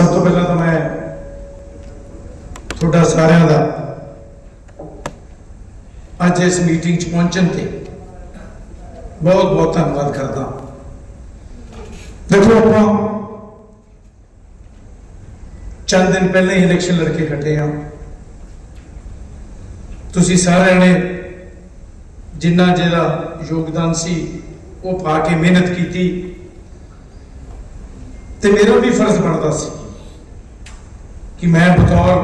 ਸਭ ਤੋਂ ਪਹਿਲਾਂ ਤਾਂ ਮੈਂ ਤੁਹਾਡਾ ਸਾਰਿਆਂ ਦਾ ਅੱਜ ਇਸ ਮੀਟਿੰਗ 'ਚ ਪਹੁੰਚਣ ਤੇ ਬਹੁਤ ਬਹੁਤ ਧੰਨਵਾਦ ਕਰਦਾ ਦੇਖੋ ਆਪਾਂ ਚੰਦ ਦਿਨ ਪਹਿਲਾਂ ਹੀ ਇਲੈਕਸ਼ਨ ਲੜ ਕੇ ਹਟੇ ਆ ਤੁਸੀਂ ਸਾਰਿਆਂ ਨੇ ਜਿੰਨਾ ਜਿਹੜਾ ਯੋਗਦਾਨ ਸੀ, ਉਹ ਪਾ ਕੇ ਮਿਹਨਤ ਕੀਤੀ। ਤੇ ਮੇਰਾ ਵੀ ਫਰਜ਼ ਬਣਦਾ ਸੀ ਕਿ ਮੈਂ ਬਤੌਰ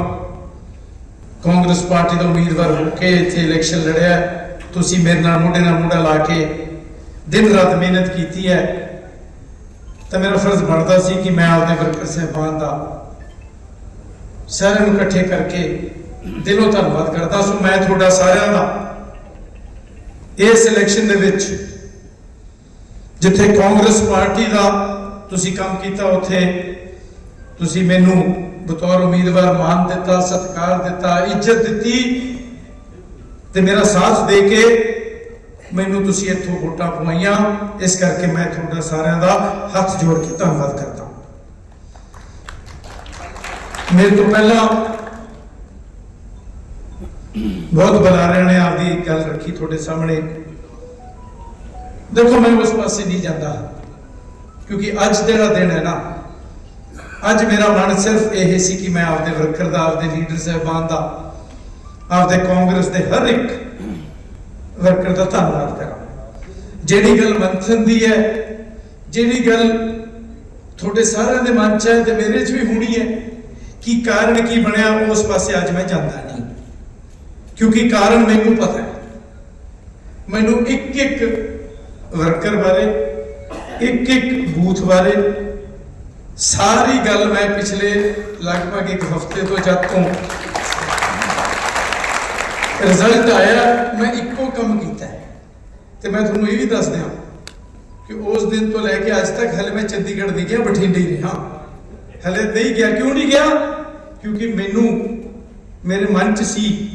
ਕਾਂਗਰਸ ਪਾਰਟੀ ਦਾ ਉਮੀਦਵਾਰ ਹੋ ਕੇ ਇੱਥੇ ਇਲੈਕਸ਼ਨ ਲੜਿਆ ਤੁਸੀਂ ਮੇਰੇ ਨਾਲ ਮੋਢੇ ਨਾਲ ਮੋਢਾ ਲਾ ਕੇ ਦਿਨ ਰਾਤ ਮਿਹਨਤ ਕੀਤੀ ਹੈ। ਤਾਂ ਮੇਰਾ ਫਰਜ਼ ਬਣਦਾ ਸੀ ਕਿ ਮੈਂ ਆਪਦੇ ਵਰਕਰ ਸਹਿਬਾਨ ਦਾ ਸਾਰਿਆਂ ਨੂੰ ਇਕੱਠੇ ਕਰਕੇ ਦਿਲੋਂ ਧੰਨਵਾਦ ਕਰਦਾ ਸੋ ਮੈਂ ਤੁਹਾਡਾ ਸਾਰਿਆਂ ਦਾ ਇਸ ਇਲੈਕਸ਼ਨ ਦੇ ਵਿੱਚ ਜਿੱਥੇ ਕਾਂਗਰਸ ਪਾਰਟੀ ਦਾ ਤੁਸੀਂ ਕੰਮ ਕੀਤਾ, ਉੱਥੇ ਤੁਸੀਂ ਮੈਨੂੰ ਬਤੌਰ ਉਮੀਦਵਾਰ ਮਾਨ ਦਿੱਤਾ, ਸਤਿਕਾਰ ਦਿੱਤਾ, ਇੱਜ਼ਤ ਦਿੱਤੀ ਤੇ ਮੇਰਾ ਸਾਥ ਦੇ ਕੇ ਮੈਨੂੰ ਤੁਸੀਂ ਇੱਥੋਂ ਵੋਟਾਂ ਪਵਾਈਆਂ। ਇਸ ਕਰਕੇ ਮੈਂ ਤੁਹਾਡਾ ਸਾਰਿਆਂ ਦਾ ਹੱਥ ਜੋੜ ਕੇ ਧੰਨਵਾਦ ਕਰਦਾ ਮੇਰੇ ਤੋਂ ਪਹਿਲਾਂ ਬਹੁਤ ਬੁਲਾਰਿਆਂ ਨੇ ਆਪਦੀ ਗੱਲ ਰੱਖੀ ਤੁਹਾਡੇ ਸਾਹਮਣੇ। ਦੇਖੋ, ਮੈਂ ਉਸ ਪਾਸੇ ਨਹੀਂ ਜਾਂਦਾ, ਕਿਉਂਕਿ ਅੱਜ ਜਿਹੜਾ ਦਿਨ ਹੈ ਨਾ ਅੱਜ ਮੇਰਾ ਮਨ ਸਿਰਫ ਇਹ ਸੀ ਕਿ ਮੈਂ ਆਪਦੇ ਵਰਕਰ ਦਾ, ਆਪਦੇ ਲੀਡਰ ਸਾਹਿਬਾਨ ਦਾ, ਆਪਦੇ ਕਾਂਗਰਸ ਦੇ ਹਰ ਇੱਕ ਵਰਕਰ ਦਾ ਧੰਨਵਾਦ ਕਰਾਂ। ਜਿਹੜੀ ਗੱਲ ਮੰਥਨ ਦੀ ਹੈ, ਜਿਹੜੀ ਗੱਲ ਤੁਹਾਡੇ ਸਾਰਿਆਂ ਦੇ ਮਨ 'ਚ ਹੈ ਤੇ ਮੇਰੇ 'ਚ ਵੀ ਹੋਣੀ ਹੈ, ਕਿ ਕਾਰਨ ਕੀ ਬਣਿਆ ਉਸ ਪਾਸੇ ਅੱਜ ਮੈਂ ਜਾਂਦਾ ਨਹੀਂ। ਕਿਉਂਕਿ ਕਾਰਨ ਮੈਨੂੰ ਪਤਾ ਹੈ। ਮੈਨੂੰ ਇੱਕ ਇੱਕ ਵਰਕਰ ਬਾਰੇ ਇੱਕ ਇੱਕ ਬੂਥ ਬਾਰੇ ਸਾਰੀ ਗੱਲ ਮੈਂ ਪਿਛਲੇ ਲਗਭਗ ਇੱਕ ਹਫ਼ਤੇ ਤੋਂ ਜਦ ਤੋਂ ਰਿਜ਼ਲਟ ਆਇਆ, ਮੈਂ ਇੱਕੋ ਕੰਮ ਕੀਤਾ ਹੈ। ਤੇ ਮੈਂ ਤੁਹਾਨੂੰ ਇਹ ਵੀ ਦੱਸ ਦਿਆਂ ਕਿ ਉਸ ਦਿਨ ਤੋਂ ਲੈ ਕੇ ਅੱਜ ਤੱਕ ਹਲੇ ਮੈਂ ਚੰਡੀਗੜ੍ਹ ਨਹੀਂ ਗਿਆ, ਬਠਿੰਡੇ ਹੀ ਰਿਹਾ। ਹਲੇ ਨਹੀਂ ਗਿਆ, ਕਿਉਂ ਨਹੀਂ ਗਿਆ? ਕਿਉਂਕਿ ਮੈਨੂੰ, ਮੇਰੇ ਮਨ 'ਚ ਸੀ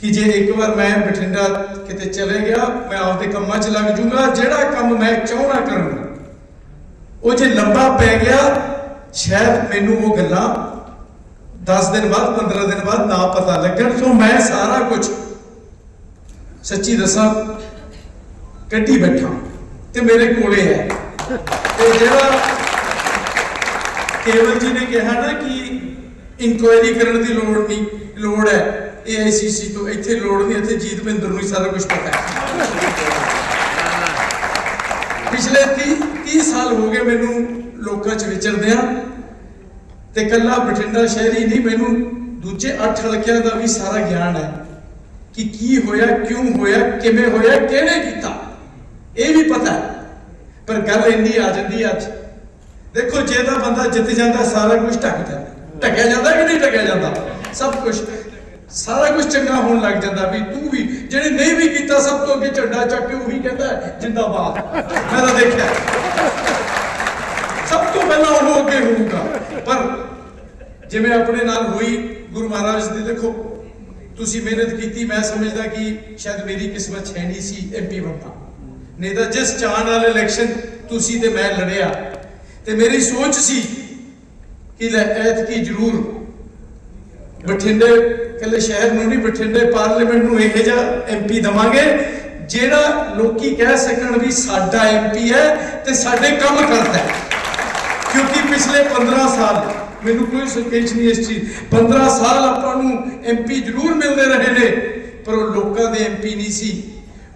ਕਿ ਜੇ ਇੱਕ ਵਾਰ ਮੈਂ ਬਠਿੰਡਾ ਕਿਤੇ ਚਲੇ ਗਿਆ, ਮੈਂ ਆਪਦੇ ਕੰਮਾਂ 'ਚ ਲੱਗ ਜੂੰਗਾ, ਜਿਹੜਾ ਕੰਮ ਮੈਂ ਚਾਹਣਾ ਕਰਾਂ ਉਹ ਜੇ ਲੰਬਾ ਪੈ ਗਿਆ, ਸ਼ਾਇਦ ਮੈਨੂੰ ਉਹ ਗੱਲਾਂ 10 ਦਿਨ ਬਾਅਦ 15 ਦਿਨ ਬਾਅਦ ਨਾ ਪਤਾ ਲੱਗਣ। ਸੋ ਮੈਂ ਸਾਰਾ ਕੁਝ ਸੱਚੀ ਦੱਸਾਂ, ਕੱਢੀ ਬੈਠਾ ਤੇ ਮੇਰੇ ਕੋਲੇ ਹੈ। ਤੇ ਜਿਹੜਾ ਕੇਵਲ ਜੀ ਨੇ ਕਿਹਾ ਨਾ ਕਿ ਇਨਕੁਆਇਰੀ ਕਰਨ ਦੀ ਲੋੜ ਨਹੀਂ, ਲੋੜ ਹੈ। ਏਆਈਸੀਸੀ ਤੋਂ ਇੱਥੇ ਲੋੜ ਨਹੀਂ, ਇੱਥੇ ਜੀਤ ਮਹਿੰਦਰ ਨੂੰ ਹੀ ਸਾਰਾ ਕੁਝ ਪਤਾ ਹੈ। ਪਿਛਲੇ 30 30 ਸਾਲ ਹੋ ਗਏ ਮੈਨੂੰ ਲੋਕਾਂ 'ਚ ਵਿਚਰਦਿਆਂ ਤੇ ਕੱਲਾ ਬਠਿੰਡਾ ਸ਼ਹਿਰੀ ਨਹੀਂ, ਮੈਨੂੰ ਦੂਜੇ 8 ਹਲਕਿਆਂ ਦਾ ਵੀ ਸਾਰਾ ਗਿਆਨ ਹੈ ਕਿ ਕੀ ਹੋਇਆ, ਕਿਉਂ ਹੋਇਆ, ਕਿਵੇਂ ਹੋਇਆ, ਕਿਹਨੇ ਕੀਤਾ? ਇਹ ਵੀ ਪਤਾ ਪਰ ਗੱਲ ਇੰਨੀ ਆ ਜਾਂਦੀ ਅੱਜ। ਦੇਖੋ, ਜੇ ਤਾਂ ਬੰਦਾ ਜਿੱਤ ਜਾਂਦਾ, ਸਾਰਾ ਕੁਝ ਢੱਕ ਜਾਂਦਾ। ਢੱਕਿਆ ਜਾਂਦਾ ਕਿ ਨਹੀਂ ਢੱਕਿਆ ਜਾਂਦਾ? ਸਭ ਕੁਝ। ਸਾਰਾ ਕੁਝ ਚੰਗਾ ਹੋਣ ਲੱਗ ਜਾਂਦਾ ਵੀ ਤੂੰ ਵੀ, ਜਿਹੜੇ ਨਹੀਂ ਵੀ ਕੀਤਾ, ਸਭ ਤੋਂ ਅੱਗੇ ਝੰਡਾ ਚੱਕ ਕੇ ਉਹੀ ਕਹਿੰਦਾ ਜਿੰਦਾਬਾਦ। ਮੈਂ ਤਾਂ ਦੇਖਿਆ। ਸਭ ਤੋਂ ਪਹਿਲਾਂ ਉਹ ਅੱਗੇ ਹੋਊਗਾ। ਪਰ ਜਿਵੇਂ ਆਪਣੇ ਨਾਲ ਹੋਈ, ਗੁਰੂ ਮਹਾਰਾਜ ਦੀ, ਦੇਖੋ, ਤੁਸੀਂ ਮਿਹਨਤ ਕੀਤੀ, ਮੈਂ ਸਮਝਦਾ ਕਿ ਸ਼ਾਇਦ ਮੇਰੀ ਕਿਸਮਤ ਹੈ ਨਹੀਂ ਸੀ ਐਮਪੀ ਬਣਨਾ। ਨਹੀਂ ਤਾਂ ਜਿਸ ਚਾਣ ਨਾਲ ਇਲੈਕਸ਼ਨ ਤੁਸੀਂ ਤੇ ਮੈਂ ਲੜਿਆ, ਤੇ ਮੇਰੀ ਸੋਚ ਸੀ ਕਿ ਲੈ, ਐਤਕੀ ਜ਼ਰੂਰ ਬਠਿੰਡੇ ਕੱਲੇ ਸ਼ਹਿਰ ਨੂੰ ਨਹੀਂ, ਬਠਿੰਡੇ ਪਾਰਲੀਮੈਂਟ ਨੂੰ ਇਹ ਜਿਹਾ ਐਮਪੀ ਦਵਾਂਗੇ, ਜਿਹੜਾ ਲੋਕੀ ਕਹਿ ਸਕਣ ਵੀ ਸਾਡਾ ਐਮਪੀ ਹੈ ਤੇ ਸਾਡੇ ਕੰਮ ਕਰਦਾ ਹੈ। ਕਿਉਂਕਿ ਪਿਛਲੇ 15 ਸਾਲ, ਮੈਨੂੰ ਕੋਈ ਸੰਕੇਚ ਨਹੀਂ ਇਸ ਚੀਜ਼ 15 ਸਾਲ ਆਪਾਂ ਨੂੰ ਐਮਪੀ ਜ਼ਰੂਰ ਮਿਲਦੇ ਰਹੇ ਨੇ, ਪਰ ਉਹ ਲੋਕਾਂ ਦੇ ਐਮਪੀ ਨਹੀਂ ਸੀ।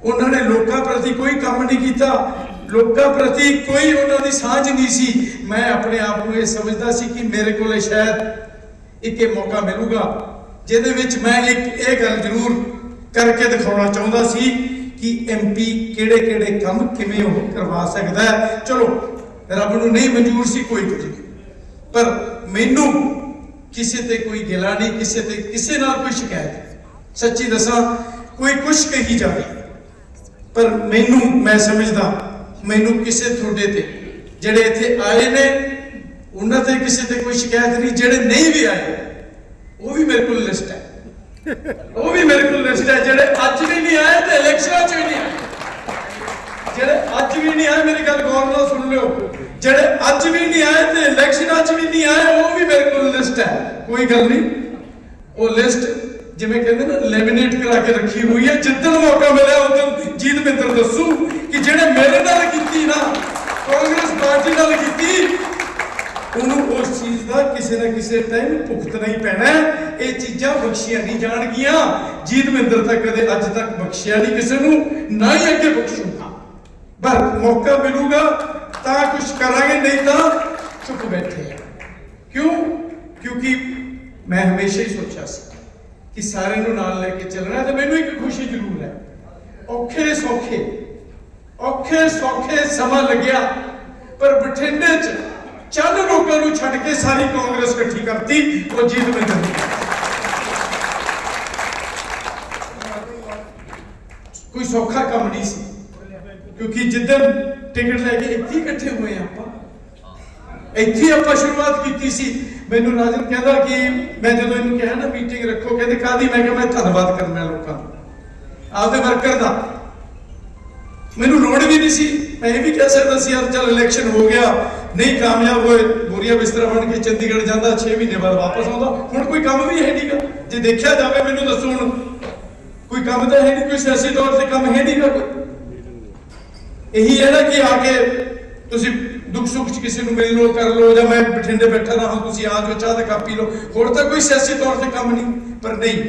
ਉਹਨਾਂ ਨੇ ਲੋਕਾਂ ਪ੍ਰਤੀ ਕੋਈ ਕੰਮ ਨਹੀਂ ਕੀਤਾ, ਲੋਕਾਂ ਪ੍ਰਤੀ ਕੋਈ ਉਹਨਾਂ ਦੀ ਸਾਂਝ ਨਹੀਂ ਸੀ। ਮੈਂ ਆਪਣੇ ਆਪ ਨੂੰ ਇਹ ਸਮਝਦਾ ਸੀ ਕਿ ਮੇਰੇ ਕੋਲੇ ਸ਼ਾਇਦ ਇੱਕ ਇਹ ਮੌਕਾ ਮਿਲੂਗਾ। ਜਿਹਦੇ ਵਿੱਚ ਮੈਂ ਇੱਕ ਇਹ ਗੱਲ ਜ਼ਰੂਰ ਕਰਕੇ ਦਿਖਾਉਣਾ ਚਾਹੁੰਦਾ ਸੀ ਕਿ ਐਮਪੀ ਕਿਹੜੇ ਕਿਹੜੇ ਕੰਮ ਕਿਵੇਂ ਉਹ ਕਰਵਾ ਸਕਦਾ ਹੈ। ਚਲੋ, ਰੱਬ ਨੂੰ ਨਹੀਂ ਮਨਜ਼ੂਰ ਸੀ ਕੋਈ ਕੁਝ ਨਹੀਂ ਪਰ ਮੈਨੂੰ ਕਿਸੇ ਤੇ ਕੋਈ ਗਿਲਾ ਨਹੀਂ, ਕਿਸੇ ਤੇ ਕਿਸੇ ਨਾਲ ਕੋਈ ਸ਼ਿਕਾਇਤ ਨਹੀਂ। ਸੱਚੀ ਦੱਸਾਂ, ਕੋਈ ਕੁਛ ਕਹੀ ਜਾਵੇ। ਪਰ ਮੈਨੂੰ, ਮੈਂ ਸਮਝਦਾ, ਮੈਨੂੰ ਕਿਸੇ ਤੁਹਾਡੇ ਤੇ, ਜਿਹੜੇ ਇੱਥੇ ਆਏ ਨੇ, ਉਹਨਾਂ ਤੇ ਕਿਸੇ ਤੇ ਕੋਈ ਸ਼ਿਕਾਇਤ ਨਹੀਂ, ਜਿਹੜੇ ਨਹੀਂ ਵੀ ਆਏ। ਉਹ ਵੀ ਮੇਰੇ ਕੋਲ ਲਿਸਟ ਹੈ। ਉਹ ਵੀ ਮੇਰੇ ਕੋਲ ਲਿਸਟ ਹੈ, ਜਿਹੜੇ ਅੱਜ ਵੀ ਨਹੀਂ ਆਏ ਤੇ ਇਲੈਕਸ਼ਨਾਂ 'ਚ ਵੀ ਨਹੀਂ ਆਏ। ਜਿਹੜੇ ਅੱਜ ਵੀ ਨਹੀਂ ਆਏ, ਮੇਰੀ ਗੱਲ ਗੌਰ ਨਾਲ ਸੁਣ ਲਿਓ। ਜਿਹੜੇ ਅੱਜ ਵੀ ਨਹੀਂ ਆਏ ਤੇ ਇਲੈਕਸ਼ਨ ਅੱਜ ਵੀ ਨਹੀਂ ਆਏ, ਉਹ ਵੀ ਮੇਰੇ ਕੋਲ ਲਿਸਟ ਹੈ। ਕੋਈ ਗੱਲ ਨਹੀਂ। ਉਹ ਲਿਸਟ ਜਿਵੇਂ ਕਹਿੰਦੇ ਨਾ ਲੈਮੀਨੇਟ ਕਰਾ ਕੇ ਰੱਖੀ ਹੋਈ ਹੈ। ਜਿੱਦਣ ਮੌਕਾ ਮਿਲਿਆ, ਉਦੋਂ ਜੀਤ ਮਿੰਦਰ ਦੱਸੂ ਕਿ ਜਿਹੜੇ ਮੇਰੇ ਨਾਲ ਕੀਤੀ ਨਾ, ਕਾਂਗਰਸ ਪਾਰਟੀ ਨਾਲ ਕੀਤੀ ਉਹਨੂੰ ਉਸ ਚੀਜ਼ ਦਾ ਕਿਸੇ ਨਾ ਕਿਸੇ ਟਾਈਮ ਭੁਗਤਣਾ ਹੀ ਪੈਣਾ ਇਹ ਚੀਜ਼ਾਂ ਬਖਸ਼ੀਆਂ ਨਹੀਂ ਜਾਣਗੀਆਂ। ਜੀਤ ਮਿੰਦਰ ਤਾਂ ਕਦੇ ਅੱਜ ਤੱਕ ਬਖਸ਼ਿਆ ਨਹੀਂ ਕਿਸੇ ਨੂੰ, ਨਾ ਹੀ ਅੱਗੇ ਬਖਸ਼ੂਗਾ। ਪਰ ਮੌਕਾ ਮਿਲੂਗਾ, ਤਾਂ ਕੁਝ ਕਰਾਂਗੇ, ਨਹੀਂ ਤਾਂ ਚੁੱਪ ਬੈਠੇ ਆ। ਕਿਉਂ? ਕਿਉਂਕਿ ਮੈਂ ਹਮੇਸ਼ਾ ਹੀ ਸੋਚਿਆ ਸੀ ਕਿ ਸਾਰਿਆਂ ਨੂੰ ਨਾਲ ਲੈ ਕੇ ਚੱਲਣਾ ਤੇ ਮੈਨੂੰ ਇੱਕ ਖੁਸ਼ੀ ਜ਼ਰੂਰ ਹੈ। ਔਖੇ ਸੌਖੇ ਔਖੇ ਸੌਖੇ ਸਮਾਂ ਲੱਗਿਆ, ਪਰ ਬਠਿੰਡੇ 'ਚ ਚੰਦ ਲੋਕਾਂ ਨੂੰ ਛੱਡ ਕੇ ਸਾਰੀ ਕਾਂਗਰਸ ਇਕੱਠੀ ਕਰਤੀ, ਉਹ ਜੀਤ ਮਿੰਦਰ ਕੋਈ ਸੌਖਾ ਕੰਮ ਨਹੀਂ ਸੀ, ਕਿਉਂਕਿ ਜਿੱਦਣ ਟਿਕਟ ਲੈ ਕੇ ਇੱਥੇ ਇਕੱਠੇ ਹੋਏ ਆਪਾਂ, ਇੱਥੇ ਆਪਾਂ ਸ਼ੁਰੂਆਤ ਕੀਤੀ ਸੀ। ਮੈਨੂੰ ਰਾਜਨ ਕਹਿੰਦਾ ਕਿ ਮੈਂ ਜਦੋਂ ਇਹਨੂੰ ਕਿਹਾ ਨਾ ਮੀਟਿੰਗ ਰੱਖੋ, ਕਹਿੰਦੇ ਕਾਦੀ ਮੈਂ ਕਿਹਾ ਮੈਂ ਧੰਨਵਾਦ ਕਰਨਾ ਲੋਕਾਂ ਦਾ ਆਪਦੇ ਵਰਕਰ ਦਾ। ਮੈਨੂੰ ਲੋੜ ਵੀ ਨਹੀਂ ਸੀ, ਮੈਂ ਇਹ ਵੀ ਕਹਿ ਸਕਦਾ ਸੀ, ਯਾਰ ਚੱਲ ਇਲੈਕਸ਼ਨ ਹੋ ਗਿਆ। ਨਹੀਂ ਕਾਮਯਾਬ ਹੋਏ, ਬੋਰੀਆ ਬਿਸਤਰਾ ਬਣ ਕੇ ਚੰਡੀਗੜ੍ਹ ਜਾਂਦਾ 6 ਮਹੀਨੇ ਬਾਅਦ ਵਾਪਸ ਆਉਂਦਾ। ਹੁਣ ਕੋਈ ਕੰਮ ਵੀ ਹੈ ਨਹੀਂਗਾ ਜੇ ਦੇਖਿਆ ਜਾਵੇ ਮੈਨੂੰ ਦੱਸੋ ਹੁਣ, ਕੋਈ ਕੰਮ ਤਾਂ ਹੈ ਨਹੀਂ ਕੋਈ ਸਿਆਸੀ ਤੌਰ ਤੇ ਕੰਮ ਹੈ ਨਹੀਂਗਾ ਕੋਈ? ਇਹੀ ਹੈ ਨਾ ਕਿ ਆ ਕੇ ਤੁਸੀਂ ਦੁੱਖ ਸੁੱਖ ਚ ਕਿਸੇ ਨੂੰ ਮਿਲ ਲਓ, ਕਰ ਲਓ, ਜਾਂ ਮੈਂ ਬਠਿੰਡੇ ਬੈਠਾ ਰਹਾ, ਤੁਸੀਂ ਆ ਜਾਓ ਚਾਹ ਤੇ ਕਾਪੀ ਪੀ ਲਓ। ਹੋਰ ਤਾਂ ਕੋਈ ਸਿਆਸੀ ਤੌਰ ਤੇ ਕੰਮ ਨਹੀਂ ਪਰ ਨਹੀਂ,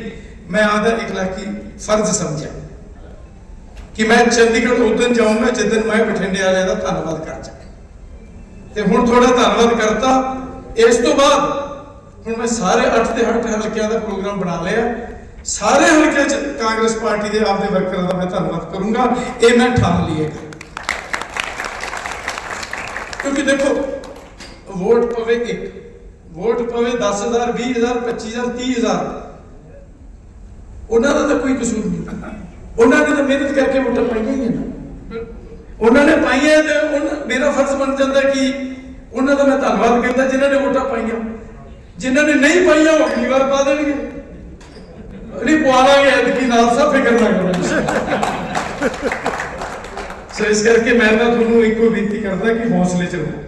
ਮੈਂ ਆਦਾ ਇਖਲਾਕੀ ਫਰਜ਼ ਸਮਝਿਆ ਕਿ ਮੈਂ ਚੰਡੀਗੜ੍ਹ ਉਦੋਂ ਜਾਊਂਗਾ ਜਿੱਦਨ ਮੈਂ ਬਠਿੰਡੇ ਵਾਲਿਆਂ ਦਾ ਧੰਨਵਾਦ ਕਰ ਜਾ ਤੇ ਹੁਣ ਥੋੜਾ ਧੰਨਵਾਦ ਕਰਤਾ। ਇਸ ਤੋਂ ਬਾਅਦ ਹੁਣ ਮੈਂ ਸਾਰੇ 8 ਤੇ 8 ਹਲਕਿਆਂ ਦਾ ਪ੍ਰੋਗਰਾਮ ਬਣਾ ਲਿਆ। ਸਾਰੇ ਹਲਕਿਆਂ 'ਚ ਕਾਂਗਰਸ ਪਾਰਟੀ ਦੇ ਆਪਦੇ ਵਰਕਰਾਂ ਦਾ ਮੈਂ ਧੰਨਵਾਦ ਕਰੂੰਗਾ। ਇਹ ਮੈਂ ਠਾਣ ਲਈਏ ਕਿਉਂਕਿ ਦੇਖੋ, ਵੋਟ ਪਵੇ ਇੱਕ, ਵੋਟ ਪਵੇ 10000 20000 25000 30000 ਉਹਨਾਂ ਦਾ ਤਾਂ ਕੋਈ ਕਸੂਰ ਨਹੀਂ। ਉਹਨਾਂ ਨੇ ਤਾਂ ਮਿਹਨਤ ਕਰਕੇ ਵੋਟਾਂ ਪਾਈਆਂ ਹੀ ਨਾ। ਉਹਨਾਂ ਨੇ ਪਾਈਆਂ ਤੇ ਉਹਨਾਂ- ਮੇਰਾ ਫਰਜ਼ ਬਣ ਜਾਂਦਾ ਕਿ ਉਹਨਾਂ ਦਾ ਮੈਂ ਧੰਨਵਾਦ ਕਰਦਾ ਜਿਨ੍ਹਾਂ ਨੇ ਵੋਟਾਂ ਪਾਈਆਂ। ਜਿਨ੍ਹਾਂ ਨੇ ਨਹੀਂ ਪਾਈਆਂ, ਉਹ ਅਗਲੀ ਵਾਰ ਪਾ ਦੇਣਗੇ। ਨਹੀਂ ਪਵਾ ਲਾਂਗੇ, ਐਤਕੀ ਨਾਲ ਸਭ ਫਿਕਰ ਨਾ ਕਰੋ। ਸੋ ਇਸ ਕਰਕੇ ਮੈਂ ਤਾਂ ਤੁਹਾਨੂੰ ਇੱਕੋ ਬੇਨਤੀ ਕਰਦਾ ਕਿ ਹੌਸਲੇ ਚ ਰਹੋ।